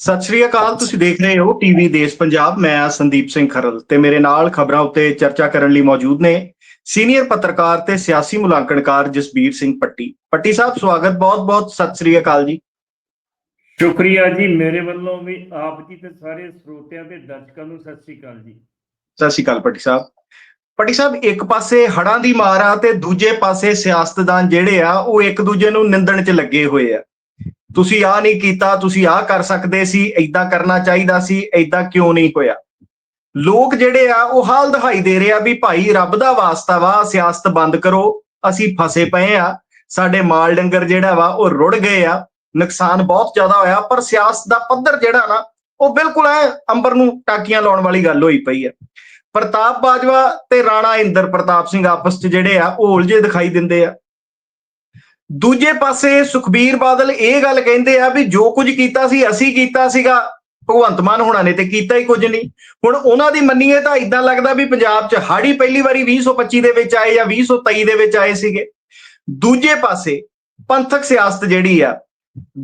ਸਤਿ ਸ਼੍ਰੀ ਅਕਾਲ ਤੁਸੀਂ ਦੇਖ ਰਹੇ ਹੋ ਟੀਵੀ ਦੇਸ਼ ਪੰਜਾਬ। ਮੈਂ ਸੰਦੀਪ ਸਿੰਘ ਖਰਲ ਤੇ ਮੇਰੇ ਨਾਲ ਖਬਰਾਂ ਉੱਤੇ ਚਰਚਾ ਕਰਨ ਲਈ ਮੌਜੂਦ ਨੇ ਸੀਨੀਅਰ ਪੱਤਰਕਾਰ ਤੇ ਸਿਆਸੀ ਮੁਲਾਂਕਣਕਾਰ ਜਸਬੀਰ ਸਿੰਘ ਪੱਟੀ। ਪੱਟੀ ਸਾਹਿਬ ਸਵਾਗਤ ਬਹੁਤ-ਬਹੁਤ ਸਤਿ ਸ਼੍ਰੀ ਅਕਾਲ ਜੀ। ਸ਼ੁਕਰੀਆ ਜੀ ਮੇਰੇ ਵੱਲੋਂ ਵੀ ਆਪ ਜੀ ਤੇ ਸਾਰੇ ਸਰੋਤਿਆਂ ਤੇ ਦਰਸ਼ਕਾਂ ਨੂੰ ਸਤਿ ਸ੍ਰੀ ਅਕਾਲ ਜੀ। ਸਤਿ ਸ਼੍ਰੀ ਅਕਾਲ ਪੱਟੀ ਸਾਹਿਬ। ਪੱਟੀ ਸਾਹਿਬ ਇੱਕ ਪਾਸੇ ਹੜਾਂ ਦੀ ਮਾਰ ਆ ਤੇ ਦੂਜੇ ਪਾਸੇ ਸਿਆਸਤਦਾਨ ਜਿਹੜੇ ਆ ਉਹ ਇੱਕ ਦੂਜੇ ਨੂੰ ਨਿੰਦਣ 'ਚ ਲੱਗੇ ਹੋਏ ਆ। ਤੁਸੀਂ ਆ ਨਹੀਂ ਕੀਤਾ, ਤੁਸੀਂ ਆ ਕਰ ਸਕਦੇ ਸੀ ਐਦਾਂ ਕਰਨਾ ਚਾਹੀਦਾ ਸੀ ਐਦਾਂ ਕਿਉਂ ਨਹੀਂ ਹੋਇਆ? ਲੋਕ ਜਿਹੜੇ ਆ, ਉਹ ਹਾਲ ਦਿਖਾਈ ਦੇ ਰਹੇ ਆ ਵੀ ਭਾਈ ਰੱਬ ਦਾ ਵਾਸਤਾ ਵਾ, ਸਿਆਸਤ ਬੰਦ ਕਰੋ, ਅਸੀਂ ਫਸੇ ਪਏ ਆ, ਸਾਡੇ ਮਾਲ ਡੰਗਰ ਜਿਹੜਾ ਵਾ, ਉਹ ਰੁੜ ਗਏ ਆ, ਨੁਕਸਾਨ ਬਹੁਤ ਜ਼ਿਆਦਾ ਹੋਇਆ, ਪਰ ਸਿਆਸਤ ਦਾ ਪੱਧਰ ਜਿਹੜਾ ਨਾ, ਉਹ ਬਿਲਕੁਲ ਐ ਅੰਬਰ ਨੂੰ ਟਾਕੀਆਂ ਲਾਉਣ ਵਾਲੀ ਗੱਲ ਹੋਈ ਪਈ ਹੈ ਪ੍ਰਤਾਪ ਬਾਜਵਾ ਤੇ ਰਾਣਾ ਇੰਦਰ ਪ੍ਰਤਾਪ ਸਿੰਘ ਆਪਸ 'ਚ ਜਿਹੜੇ ਆ, ਉਹ ਉਲਝੇ ਦਿਖਾਈ ਦਿੰਦੇ ਆ। ਦੂਜੇ ਪਾਸੇ ਸੁਖਬੀਰ ਬਾਦਲ ਇਹ ਗੱਲ ਕਹਿੰਦੇ ਆ ਵੀ ਜੋ ਕੁਝ ਕੀਤਾ ਸੀ, ਅਸੀਂ ਕੀਤਾ ਸੀਗਾ। ਭਗਵੰਤ ਮਾਨ ਹੋਣਾ ਨੇ ਤੇ ਕੀਤਾ ਹੀ ਕੁਝ ਨਹੀਂ। ਹੁਣ ਉਹਨਾਂ ਦੀ ਮੰਨੀਏ ਤਾਂ ਇਦਾਂ ਲੱਗਦਾ ਵੀ ਪੰਜਾਬ 'ਚ ਹਾੜੀ ਪਹਿਲੀ ਵਾਰੀ 2025 ਦੇ ਵਿੱਚ ਆਏ ਜਾਂ 2023 ਦੇ ਵਿੱਚ ਆਏ ਸੀਗੇ। ਦੂਜੇ ਪਾਸੇ ਪੰਥਕ ਸਿਆਸਤ ਜਿਹੜੀ ਆ,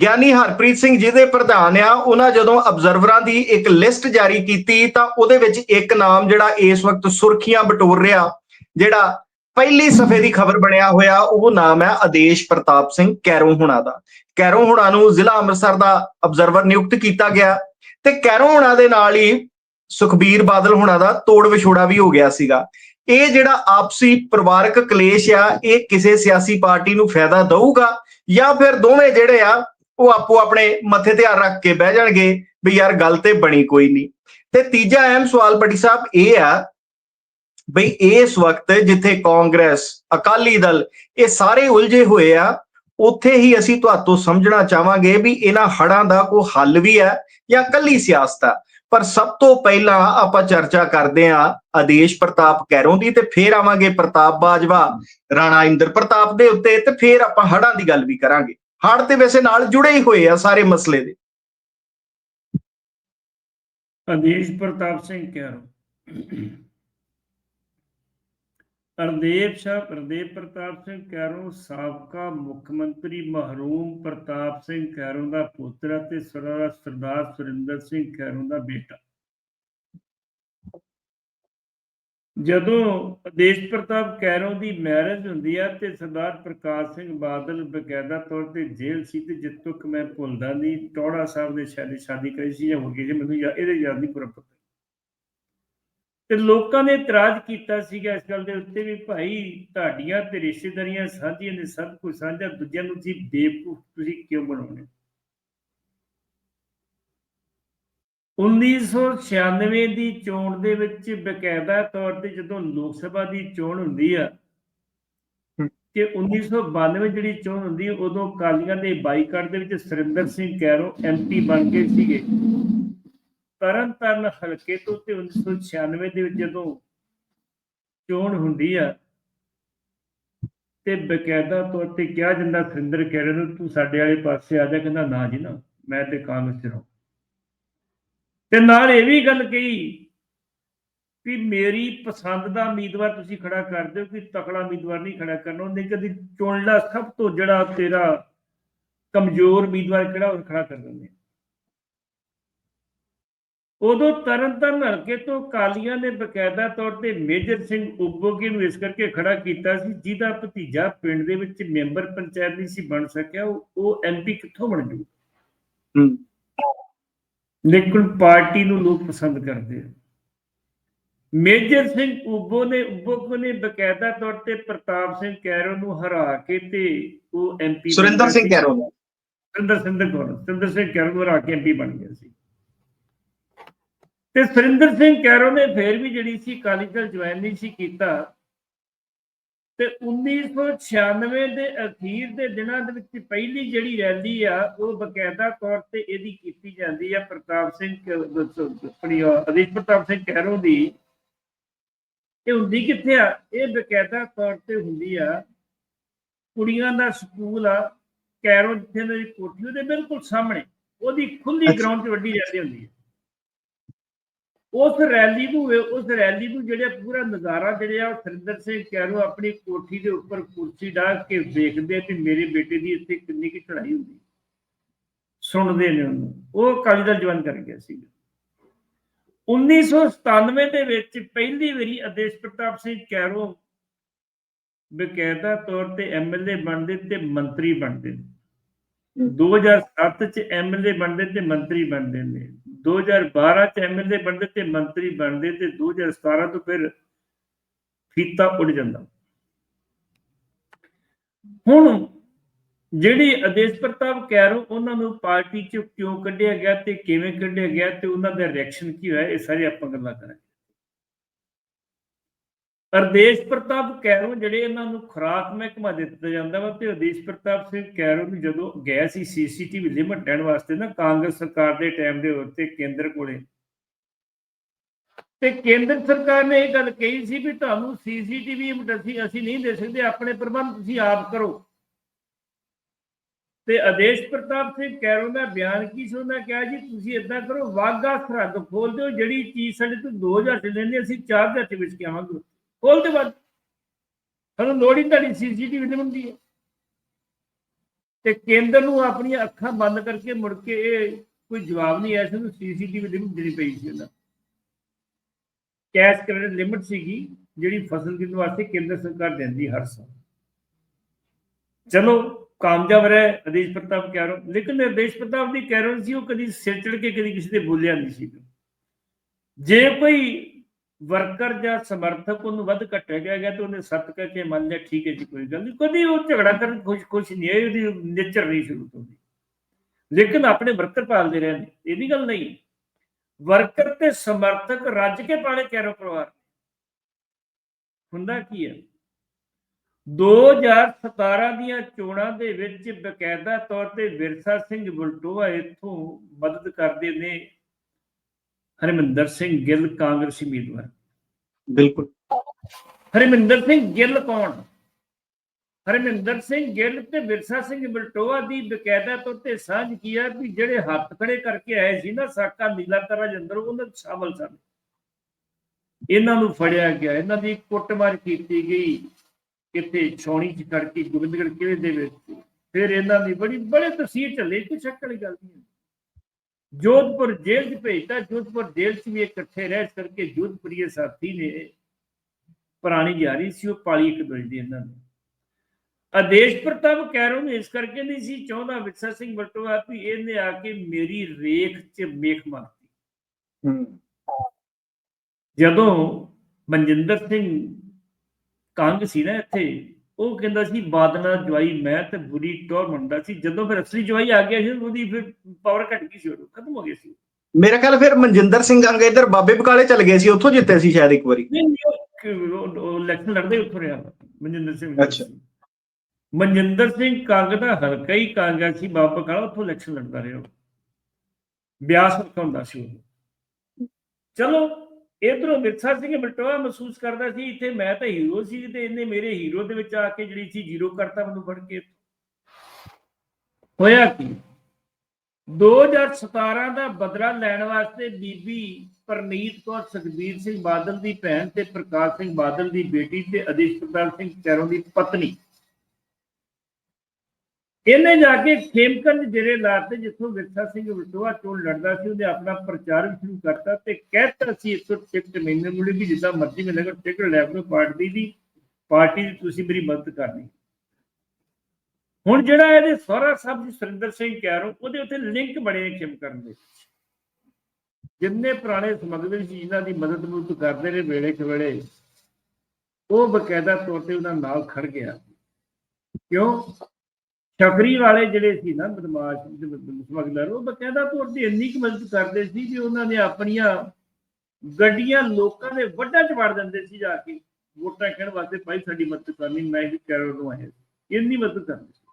ਗਿਆਨੀ ਹਰਪ੍ਰੀਤ ਸਿੰਘ ਜਿਹਦੇ ਪ੍ਰਧਾਨ ਆ, ਉਹਨਾਂ ਜਦੋਂ ਅਬਜ਼ਰਵਰਾਂ ਦੀ ਇੱਕ ਲਿਸਟ ਜਾਰੀ ਕੀਤੀ ਤਾਂ ਉਹਦੇ ਵਿੱਚ ਇੱਕ ਨਾਮ ਜਿਹੜਾ ਇਸ ਵਕਤ ਸੁਰਖੀਆਂ ਬਟੋਰ ਰਿਹਾ, ਜਿਹੜਾ ਪਹਿਲੀ ਸਫੇ ਦੀ ਖਬਰ ਬਣਿਆ ਹੋਇਆ, ਉਹ ਨਾਮ ਹੈ ਆਦੇਸ਼ ਪ੍ਰਤਾਪ ਸਿੰਘ ਕੈਰੋਂ ਹੁਣਾ ਦਾ। ਕੈਰੋਂ ਹੁਣਾ ਨੂੰ ਜ਼ਿਲ੍ਹਾ ਅੰਮ੍ਰਿਤਸਰ ਦਾ ਅਬਜ਼ਰਵਰ ਨਿਯੁਕਤ ਕੀਤਾ ਗਿਆ ਤੇ ਕੈਰੋਂ ਹੁਣਾ ਦੇ ਨਾਲ ਹੀ ਸੁਖਬੀਰ ਬਾਦਲ ਹੁਣਾ ਦਾ ਤੋੜ ਵਿਛੋੜਾ ਵੀ ਹੋ ਗਿਆ ਸੀਗਾ। ਇਹ ਜਿਹੜਾ ਆਪਸੀ ਪਰਿਵਾਰਕ ਕਲੇਸ਼ ਆ, ਇਹ ਕਿਸੇ ਸਿਆਸੀ ਪਾਰਟੀ ਨੂੰ ਫਾਇਦਾ ਦਊਗਾ ਜਾਂ ਫਿਰ ਦੋਵੇਂ ਜਿਹੜੇ ਆ, ਉਹ ਆਪੋ ਆਪਣੇ ਮੱਥੇ ਤੇ ਹੱਥ ਰੱਖ ਕੇ ਬਹਿ ਜਾਣਗੇ ਵੀ ਯਾਰ ਗੱਲ ਤੇ ਬਣੀ ਕੋਈ ਨਹੀਂ। ਤੇ ਤੀਜਾ ਅਹਿਮ ਸਵਾਲ ਪਟੀ ਸਾਹਿਬ, ਇਹ ਆ ਬਈ ਇਸ ਵਕਤ ਜਿੱਥੇ ਕਾਂਗਰਸ, ਅਕਾਲੀ ਦਲ ਇਹ ਸਾਰੇ ਉਲਝੇ ਹੋਏ ਆ, ਉੱਥੇ ਹੀ ਅਸੀਂ ਤੁਹਾਤੋਂ ਸਮਝਣਾ ਚਾਹਾਂਗੇ ਵੀ ਇਹਨਾਂ ਹੜਾਂ ਦਾ ਕੋਈ ਹੱਲ ਵੀ ਹੈ ਜਾਂ ਕੱਲੀ ਸਿਆਸਤ ਆ। ਪਰ ਸਭ ਤੋਂ ਪਹਿਲਾਂ ਆਪਾਂ ਚਰਚਾ ਕਰਦੇ ਆ ਆਦੇਸ਼ ਪ੍ਰਤਾਪ ਕੈਰੋਂ ਦੀ ਤੇ ਫੇਰ ਆਵਾਂਗੇ ਪ੍ਰਤਾਪ ਬਾਜਵਾ, ਰਾਣਾ ਇੰਦਰ ਪ੍ਰਤਾਪ ਦੇ ਉੱਤੇ ਤੇ ਫੇਰ ਆਪਾਂ ਹੜਾਂ ਦੀ ਗੱਲ ਵੀ ਕਰਾਂਗੇ। ਹੜ ਤੇ ਵੈਸੇ ਨਾਲ ਜੁੜੇ ਹੀ ਹੋਏ ਆ ਸਾਰੇ ਮਸਲੇ ਦੇ। ਆਦੇਸ਼ ਪ੍ਰਤਾਪ ਸਿੰਘ ਕੈਰੋਂ। ਹਰਦੇਵ ਸ਼ਾਹ ਹਰਦੇਵ ਪ੍ਰਤਾਪ ਸਿੰਘ ਕੈਰੋਂ, ਸਾਬਕਾ ਮੁੱਖ ਮੰਤਰੀ ਮਹਰੂਮ ਪ੍ਰਤਾਪ ਸਿੰਘ ਕੈਰੋਂ ਦਾ ਪੁੱਤਰ ਅਤੇ ਸਰਦਾਰ ਸਰਦਾਰ ਸੁਰਿੰਦਰ ਸਿੰਘ ਕੈਰੋਂ ਦਾ ਬੇਟਾ। ਜਦੋਂ ਦੇਸ਼ ਪ੍ਰਤਾਪ ਕੈਰੋਂ ਦੀ ਮੈਰਿਜ ਹੁੰਦੀ ਆ ਤੇ ਸਰਦਾਰ ਪ੍ਰਕਾਸ਼ ਸਿੰਘ ਬਾਦਲ ਬਕਾਇਦਾ ਤੌਰ ਤੇ ਜੇਲ੍ਹ ਸੀ ਤੇ ਜਿੱਤ ਤੱਕ ਮੈਂ ਭੁੱਲਦਾ ਨਹੀਂ ਟੋੜਾ ਸਾਹਿਬ ਦੇ ਸ਼ਾਦੀ ਸ਼ਾਦੀ ਕਰੀ ਸੀ ਜਾਂ ਹੋ ਗਈ ਜੀ ਮੈਨੂੰ ਇਹਦੇ ਯਾਦ ਨਹੀਂ ਪੂਰਾ ਪਤਾ। ਤੇ ਲੋਕਾਂ ਨੇ ਇਤਰਾਜ਼ ਕੀਤਾ ਸੀਗਾ ਇਸ ਗੱਲ ਦੇ ਉੱਤੇ ਵੀ ਭਾਈ ਤੁਹਾਡੀਆਂ ਤੇ ਰਿਸ਼ਤੇਦਾਰੀਆਂ ਸਾਂਝੀਆਂ ਨੇ ਸਭ ਕੁਝ ਸਾਂਝਾ ਦੂਜਿਆਂ ਨੂੰ ਤੁਸੀਂ ਬੇਵਕੂਫ ਤੁਸੀਂ ਕਿਉਂ ਬਣਾਉਣੇ 1996 ਦੀ ਚੋਣ ਦੇ ਵਿੱਚ ਬਕਾਇਦਾ ਤੌਰ ਤੇ ਜਦੋਂ ਲੋਕ ਸਭਾ ਦੀ ਚੋਣ ਹੁੰਦੀ ਆ। ਕਿ 1992 ਜਿਹੜੀ ਚੋਣ ਹੁੰਦੀ ਉਦੋਂ ਕਾਲੀਆਂ ਦੇ ਬਾਈਕਾਟ ਦੇ ਵਿੱਚ ਸੁਰਿੰਦਰ ਸਿੰਘ ਕੈਰੋ ਐਮਪੀ ਬਣ ਗਏ ਸੀਗੇ ਤਰਨ ਤਾਰਨ ਹਲਕੇ ਤੋਂ ਤੇ 1996 ਦੇ ਵਿੱਚ ਜਦੋਂ ਚੋਣ ਹੁੰਦੀ ਆ, ਤੇ ਬਕਾਇਦਾ ਤੌਰ ਤੇ ਕਿਹਾ ਜਾਂਦਾ ਸੁਰਿੰਦਰ ਕੈਰੋ ਨੂੰ ਤੂੰ ਸਾਡੇ ਵਾਲੇ ਪਾਸੇ ਆ ਜਾ, ਕਹਿੰਦਾ, ਨਾ ਜੀ ਨਾ, ਮੈਂ ਤੇ ਕਾਂਗਰਸ ਚ ਰਹੂੰ। ਤੇ ਨਾਲ ਇਹ ਵੀ ਗੱਲ ਕਹੀ ਵੀ ਮੇਰੀ ਪਸੰਦ ਦਾ ਉਮੀਦਵਾਰ ਤੁਸੀਂ ਖੜਾ ਕਰ ਦਿਓ, ਕਿ ਤਕੜਾ ਉਮੀਦਵਾਰ ਨਹੀਂ ਖੜਾ ਕਰਨਾ, ਉਹਨੇ ਕਦੀ ਚੁਣ ਲਾ ਸਭ ਤੋਂ ਜਿਹੜਾ ਤੇਰਾ ਕਮਜ਼ੋਰ ਉਮੀਦਵਾਰ ਕਿਹੜਾ, ਉਹ ਖੜਾ ਕਰ ਦਿੰਦੇ ਉਦੋਂ ਤਰਨਤਾਰਨ ਹਲਕੇ ਤੋਂ ਕਾਲੀਆਂ ਨੇ ਬਕਾਇਦਾ ਤੌਰ ਤੇ ਮੇਜਰ ਸਿੰਘ ਉਬੋਗੇ ਨੂੰ ਇਸ ਕਰਕੇ ਖੜਾ ਕੀਤਾ ਸੀ ਜਿਹਦਾ ਭਤੀਜਾ ਪਿੰਡ ਦੇ ਵਿੱਚ ਮੈਂਬਰ ਪੰਚਾਇਤ ਨਹੀਂ ਸੀ ਬਣ ਸਕਿਆ ਉਹ ਐਮਪੀ ਕਿੱਥੋਂ ਬਣ ਜੂ? ਹੂੰ। ਲੇਕਿਨ ਪਾਰਟੀ ਨੂੰ ਲੋਕ ਪਸੰਦ ਕਰਦੇ ਆ। ਮੇਜਰ ਸਿੰਘ ਉਬੋ ਨੇ ਉਬੋ ਨੇ ਬਕਾਇਦਾ ਤੌਰ ਤੇ ਪ੍ਰਤਾਪ ਸਿੰਘ ਕੈਰੋ ਨੂੰ ਹਰਾ ਕੇ ਤੇ ਉਹ ਐਮਪੀ ਸੁਰਿੰਦਰ ਸਿੰਘ ਕੈਰੋਂ। ਸੁਰਿੰਦਰ ਸਿੰਘ ਕੌਰ ਸੁਰਿੰਦਰ ਸਿੰਘ ਕੈਰੋ ਨੂੰ ਹਰਾ ਕੇ ਐਮਪੀ ਬਣ ਗਿਆ ਸੀ। ਤੇ ਸੁਰਿੰਦਰ ਸਿੰਘ ਕੈਰੋ ਨੇ ਫੇਰ ਵੀ ਜਿਹੜੀ ਸੀ ਅਕਾਲੀ ਦਲ ਜੁਆਇਨ ਨਹੀਂ ਸੀ ਕੀਤਾ ਤੇ 1996 ਦੇ ਅਖੀਰ ਦੇ ਦਿਨਾਂ ਦੇ ਵਿੱਚ ਪਹਿਲੀ ਜਿਹੜੀ ਰੈਲੀ ਆ ਉਹ ਬਕਾਇਦਾ ਤੌਰ ਤੇ ਇਹਦੀ ਕੀਤੀ ਜਾਂਦੀ ਆ ਪ੍ਰਤਾਪ ਸਿੰਘ ਆਪਣੀ ਅਦੀਪ ਪ੍ਰਤਾਪ ਸਿੰਘ ਕੈਰੋ ਦੀ। ਇਹ ਹੁੰਦੀ ਕਿੱਥੇ ਆ? ਇਹ ਬਕਾਇਦਾ ਤੌਰ ਤੇ ਹੁੰਦੀ ਆ ਕੁੜੀਆਂ ਦਾ ਸਕੂਲ ਆ ਕੈਰੋ ਜਿੱਥੇ ਦੀ ਕੋਠੀ ਉਹਦੇ ਬਿਲਕੁਲ ਸਾਹਮਣੇ ਉਹਦੀ ਖੁੱਲੀ। ਗਰਾਊਂਡ 'ਚ ਵੱਡੀ ਰੈਲੀ ਹੁੰਦੀ ਹੈ ਉਸ ਰੈਲੀ ਨੂੰ ਉਸ ਰੈਲੀ ਨੂੰ ਜਿਹੜੇ ਪੂਰਾ ਨਜ਼ਾਰਾ ਜਿਹੜੇ ਆ ਸੁਰਿੰਦਰ ਸਿੰਘ ਕੈਰੋ ਆਪਣੀ ਕੋਠੀ ਦੇ ਉੱਪਰ ਕੁਰਸੀ ਢਾ ਕੇ ਦੇਖਦੇ ਤੇ ਮੇਰੇ ਬੇਟੇ ਦੀ ਇੱਥੇ ਕਿੰਨੀ ਕੀ ਚੜਾਈ ਹੁੰਦੀ ਸੁਣਦੇ ਨੇ ਉਹਨੂੰ। ਉਹ ਅਕਾਲੀ ਦਲ ਜਵਾਨ ਕਰ ਗਿਆ ਸੀ। 1997 ਦੇ ਵਿੱਚ ਪਹਿਲੀ ਵਾਰੀ ਆਦੇਸ਼ ਪ੍ਰਤਾਪ ਸਿੰਘ ਕੈਰੋਂ ਬਕਾਇਦਾ ਤੌਰ ਤੇ ਐਮਐਲਏ ਬਣਦੇ ਤੇ ਮੰਤਰੀ ਬਣਦੇ ਨੇ। 2007 ਚ ਐਮਐਲਏ ਬਣਦੇ ਤੇ ਮੰਤਰੀ ਬਣਦੇ ਨੇ। 2012 ਚ ਐਮਐਲਏ ਬਣਦੇ ਤੇ ਮੰਤਰੀ ਬਣਦੇ ਤੇ 2017 ਤੋਂ ਫਿਰ ਫੀਤਾ ਉੱਡ ਜਾਂਦਾ। ਹੁਣ ਜਿਹੜੀ ਆਦੇਸ਼ ਪ੍ਰਤਾਪ ਕੈਰੋ ਉਹਨਾਂ ਨੂੰ ਪਾਰਟੀ ਚ ਕਿਉਂ ਕੱਢਿਆ ਗਿਆ ਤੇ ਕਿਵੇਂ ਕੱਢਿਆ ਗਿਆ ਤੇ ਉਹਨਾਂ ਦਾ ਰਿਐਕਸ਼ਨ ਕੀ ਹੋਇਆ, ਇਹ ਸਾਰੇ ਆਪਾਂ ਗੱਲਾਂ ਕਰਾਂਗੇ। ਅਰਦੇਸ਼ ਪ੍ਰਤਾਪ ਕੈਰੋ ਜਿਹੜੇ ਇਹਨਾਂ ਨੂੰ ਖੁਰਾਕ ਮਹਿਕਮਾ ਦਿੱਤਾ ਜਾਂਦਾ ਵਾ, ਤੇ ਅਰਦੇਸ਼ ਪ੍ਰਤਾਪ ਸਿੰਘ ਕੈਰੋ ਨੂੰ ਜਦੋਂ ਗਿਆ ਸੀ ਸੀਸੀਟੀਵੀ ਲਿਮਟ ਲੈਣ ਵਾਸਤੇ ਨਾ, ਕਾਂਗਰਸ ਸਰਕਾਰ ਦੇ ਟਾਈਮ ਦੇ ਉੱਤੇ ਕੇਂਦਰ ਕੋਲੇ। ਤੇ ਕੇਂਦਰ ਸਰਕਾਰ ਨੇ ਇਹ ਗੱਲ ਕਹੀ ਸੀ ਵੀ ਤੁਹਾਨੂੰ ਸੀਸੀਟੀਵੀ ਅਸੀਂ ਅਸੀਂ ਨਹੀਂ ਦੇ ਸਕਦੇ, ਆਪਣੇ ਪ੍ਰਬੰਧ ਤੁਸੀਂ ਆਪ ਕਰੋ। ਤੇ ਆਦੇਸ਼ ਪ੍ਰਤਾਪ ਸਿੰਘ ਕੈਰੋਂ ਦਾ ਬਿਆਨ ਕੀ ਸੀ? ਉਹਨਾਂ ਕਿਹਾ ਜੀ, ਤੁਸੀਂ ਇਦਾਂ ਕਰੋ ਵਾਗਾ ਸਰਹੱਦ ਖੋਲ ਦਿਓ, ਜਿਹੜੀ ਚੀਜ਼ ਸਾਡੇ ਤੋਂ 2000 ਚ ਲੈਂਦੇ, ਅਸੀਂ 4000 ਚ ਵਿੱਚ ਕੇ ਆਵਾਂਗੇ। ਖੋਲ ਦੇ ਬਾਅਦ ਸਾਨੂੰ ਲੋੜ ਹੀ ਸੀਸੀਟੀਵੀ ਨਹੀਂ ਹੁੰਦੀ ਹੈ। ਤੇ ਕੇਂਦਰ ਨੂੰ ਆਪਣੀਆਂ ਅੱਖਾਂ ਬੰਦ ਕਰਕੇ ਮੁੜ ਕੇ ਇਹ ਕੋਈ ਜਵਾਬ ਨਹੀਂ ਆਇਆ ਸਾਨੂੰ ਸੀਸੀਟੀਵੀ ਲਿਮਟ ਦੇਣੀ ਪਈ ਸੀ ਉਹਨਾਂ। ਕੈਸ਼ ਕ੍ਰੈਡਿਟ ਲਿਮਟ ਸੀਗੀ, ਜਿਹੜੀ ਫਸਲ ਕਿਰਨ ਵਾਸਤੇ ਕੇਂਦਰ ਸਰਕਾਰ ਦਿੰਦੀ ਹਰ ਸਾਲ। ਚਲੋ, ਕਾਮਯਾਬ ਰਹੇ, ਆਦੇਸ਼ ਪ੍ਰਤਾਪ ਕਹਿ ਕੈਰੋ ਲੇਕਿਨ ਆਦੇਸ਼ ਪ੍ਰਤਾਪ ਦੀ ਕਹਿ ਕੈਰੋ ਸੀ, ਉਹ ਕਦੀ ਸਿਰ ਚੜ ਕੇ ਕਦੀ ਕਿਸੇ ਦੇ ਬੋਲਿਆ ਨਹੀਂ ਸੀ। ਜੇ ਕੋਈ ਵਰਕਰ ਜਾਂ ਸਮਰਥਕ ਉਹਨੂੰ ਵੱਧ ਘਟਿਆ ਗਿਆ ਗਿਆ ਤਾਂ ਉਹਨੇ ਸੱਤ ਕਹਿ ਕੇ ਮੰਨ ਲਿਆ ਠੀਕ ਹੈ ਜੀ, ਕੋਈ ਗੱਲ ਨਹੀਂ ਕਦੀ ਉਹ ਝਗੜਾ ਕਰਨ ਖੁਸ਼ ਖੁਸ਼ ਨਹੀਂ ਹੈ ਉਹਦੀ ਨੇਚਰ ਨਹੀਂ ਸ਼ੁਰੂ ਤੋਂ ਦੀ ਲੇਕਿਨ ਆਪਣੇ ਵਰਕਰ ਪਾਲਦੇ ਰਹੇ ਨੇ ਇਹਦੀ ਗੱਲ ਨਹੀਂ ਵਰਕਰ ਤੇ ਸਮਰਥਕ ਰੱਜ ਕੇ ਪਾਲੇ ਕੈਰੋ ਪਰਿਵਾਰ ਹੁੰਦਾ ਕੀ ਹੈ? 2017 ਦੀਆਂ ਚੋਣਾਂ ਦੇ ਵਿੱਚ ਬਕਾਇਦਾ ਤੌਰ ਤੇ ਵਿਰਸਾ ਸਿੰਘ ਬਲਟੋਆ ਇੱਥੋਂ ਮਦਦ ਕਰਦੇ ਨੇ। ਹਰਮਿੰਦਰ ਸਿੰਘ ਗਿੱਲ ਕਾਂਗਰਸੀ ਉਮੀਦਵਾਰ। ਬਿਲਕੁਲ। ਹਰਮਿੰਦਰ ਸਿੰਘ ਗਿੱਲ ਕੌਣ? ਹਰਮਿੰਦਰ ਸਿੰਘ ਗਿੱਲ ਤੇ ਵਿਰਸਾ ਸਿੰਘ ਬਲਟੋਆ ਦੀ ਬਕਾਇਦਾ ਤੌਰ ਤੇ ਸਾਂਝ ਕੀ ਹੈ ਵੀ ਜਿਹੜੇ ਹੱਥ ਖੜੇ ਕਰਕੇ ਆਏ ਸੀ ਨਾ ਸਾਕਾ ਨੀਲਾ ਤਰਾ ਜੰਦਰ ਉਹਨਾਂ ਵਿੱਚ ਸ਼ਾਮਲ ਸਨ। ਇਹਨਾਂ ਨੂੰ ਫੜਿਆ ਗਿਆ। ਇਹਨਾਂ ਦੀ ਕੁੱਟਮਾਰ ਕੀਤੀ ਗਈ ਕਿਤੇ ਛੌਣੀ ਚ ਕਰਕੇ ਗੋਬਿੰਦਗੜ੍ਹ ਕਿਲੇ ਦੇ ਵਿੱਚ। ਫਿਰ ਇਹਨਾਂ ਦੀ ਬੜੀ ਬੜੇ ਤਸਵੀਰ ਚੱਲੇ ਕੋਈ ਸ਼ੱਕ ਵਾਲੀ ਗੱਲ ਨਹੀਂ ਜੋਧਪੁਰ ਜੇਲ੍ਹ ਚ ਭੇਜਤਾ ਜੋਧਪੁਰ ਜੇਲ੍ਹ ਚ ਵੀ ਇਕੱਠੇ ਰਹਿ ਕਰਕੇ ਜੋਧਪੁਰੀਏ ਸਾਥੀ ਨੇ ਪੁਰਾਣੀ ਯਾਰੀ ਸੀ ਉਹ ਪਾਲੀ ਇੱਕ ਦੂਜੇ ਦੀ ਇਹਨਾਂ ਨੇ ਆਦੇਸ਼ ਪ੍ਰਤਾਪ ਕੈਰੋਂ ਨੇ ਇਸ ਕਰਕੇ ਨਹੀਂ ਸੀ ਚਾਹੁੰਦਾ ਵਿਰਸਾ ਸਿੰਘ ਬਲਟੋਆ ਵੀ ਇਹਨੇ ਆ ਕੇ ਮੇਰੀ ਰੇਖ 'ਚ ਮੇਖ ਮਾਰਤੀ। ਹੂੰ। ਜਦੋਂ ਮਨਜਿੰਦਰ ਸਿੰਘ ਕੰਗ ਸੀ ਨਾ ਇੱਥੇ ਉਹ ਕਹਿੰਦਾ ਸੀ ਬਾਦਨਾ ਜਵਾਈ ਮੈਂ ਤੇ ਬੁਰੀ ਟੋਰ ਮੰਨਦਾ ਸੀ। ਜਦੋਂ ਫਿਰ ਅਸਲੀ ਜਵਾਈ ਆ ਗਿਆ ਸੀ ਉਹਦੀ ਫਿਰ ਪਾਵਰ ਘਟ ਗਈ ਸੀ ਉਦੋਂ ਖਤਮ ਹੋ ਗਿਆ ਸੀ। ਮੇਰਾ ਖਿਆਲ ਫਿਰ ਮਨਜਿੰਦਰ ਸਿੰਘ ਅੰਗ ਇਧਰ ਬਾਬੇ ਬਕਾਲੇ ਚਲ ਗਏ ਸੀ ਉੱਥੋਂ ਜਿੱਤੇ ਸੀ ਸ਼ਾਇਦ ਇੱਕ ਵਾਰੀ। ਨਹੀਂ ਨਹੀਂ, ਉਹ- ਉਹ ਇਲੈਕਸ਼ਨ ਲੜਦੇ ਉੱਥੋਂ ਰਿਹਾ ਮਨਜਿੰਦਰ ਸਿੰਘ ਅੱਛਾ। ਮਨਜਿੰਦਰ ਸਿੰਘ ਕੰਗ ਦਾ ਹਲਕਾ ਹੀ ਕਾਂਗਰਸੀ ਬਾਬਾ ਕਾਲਾ ਉੱਥੋਂ ਇਲੈਕਸ਼ਨ ਲੜਦਾ ਰਿਹਾ। ਉਹ। ਬਿਆਸ ਹਲਕਾ ਹੁੰਦਾ ਸੀ ਉਹ। ਚਲੋ ਇਧਰੋਂ ਮਿਰਸਾ ਸਿੰਘ ਬਲਟੋਆ ਮਹਿਸੂਸ ਕਰਦਾ ਸੀ, ਇੱਥੇ ਮੈਂ ਤਾਂ ਹੀਰੋ ਸੀ ਤੇ ਇਹਨੇ ਮੇਰੇ ਹੀਰੋ ਦੇ ਵਿੱਚ ਆ ਕੇ ਜਿਹੜੀ ਸੀ ਜ਼ੀਰੋ ਕਰਤਾ ਮੈਨੂੰ ਫੜ ਕੇ ਹੋਇਆ ਕੀ? 2017 ਦਾ ਬਦਲਾ ਲੈਣ ਵਾਸਤੇ ਬੀਬੀ ਪਰਨੀਤ ਕੌਰ ਸੁਖਬੀਰ ਸਿੰਘ ਬਾਦਲ ਦੀ ਭੈਣ ਤੇ ਪ੍ਰਕਾਸ਼ ਸਿੰਘ ਬਾਦਲ ਦੀ ਬੇਟੀ ਤੇ ਅਦੀਸ਼ ਸਿੰਘ ਚੈਰੋਂ ਦੀ ਪਤਨੀ ਇਹਨੇ ਜਾ ਕੇ ਖੇਮਕੰਦ ਜਿਹੜੇ ਲਾਤੇ ਜਿੱਥੋਂ ਵਿਰਸਾ ਸਿੰਘ ਵਿਟੋਆ ਚੋਣ ਲੜਦਾ ਸੀ ਉਹਨੇ ਆਪਣਾ ਪ੍ਰਚਾਰ ਸ਼ੁਰੂ ਕਰਤਾ ਤੇ ਕਹਿਤਾ ਸੀ ਇਸ ਟਿਕਟ ਮੈਨੂੰ ਮਿਲੇਗੀ ਜਿੱਦਾਂ ਮਰਜ਼ੀ ਮਿਲੇਗਾ ਟਿਕਟ ਲੈ ਕੇ ਪਾਰਟੀ ਦੀ ਪਾਰਟੀ ਦੀ ਤੁਸੀਂ ਮੇਰੀ ਮਦਦ ਕਰਨੀ। ਹੁਣ ਜਿਹੜਾ ਇਹਦੇ ਸਹੁਰਾ ਸਾਹਿਬ ਜੀ ਸੁਰਿੰਦਰ ਸਿੰਘ ਕੈਰੋ ਉਹਦੇ ਉੱਤੇ ਲਿੰਕ ਬਣੇ ਖੇਮਕੰਦ ਦੇ। ਜਿੰਨੇ ਪੁਰਾਣੇ ਸਮਗਲਰ ਸੀ, ਜਿਨ੍ਹਾਂ ਦੀ ਮਦਦ ਮਦਦ ਕਰਦੇ ਨੇ ਵੇਲੇ ਕਵੇਲੇ ਉਹ ਬਕਾਇਦਾ ਤੌਰ ਤੇ ਉਹਨਾਂ ਨਾਲ ਖੜ ਗਿਆ। ਕਿਉਂ? ਟਕਰੀ ਵਾਲੇ ਜਿਹੜੇ ਸੀ ਨਾ ਬਦਮਾਸ਼ ਸਮਗਲਰ ਉਹ ਬਕਾਇਦਾ ਤੌਰ ਤੇ ਇੰਨੀ ਕੁ ਮਦਦ ਕਰਦੇ ਸੀ ਕਿ ਉਹਨਾਂ ਨੇ ਆਪਣੀਆਂ ਗੱਡੀਆਂ ਲੋਕਾਂ ਦੇ ਵੱਡਾ ਚ ਵੜ ਦਿੰਦੇ ਸੀ ਜਾ ਕੇ, ਵੋਟਾਂ ਕਹਿਣ ਵਾਸਤੇ, ਭਾਈ, ਸਾਡੀ ਮਦਦ ਕਰਨੀ, ਮੈਂ ਹੀ ਕੈਰੋ ਨੂੰ ਆਇਆ ਇੰਨੀ ਮਦਦ ਕਰਦੇ ਸੀ।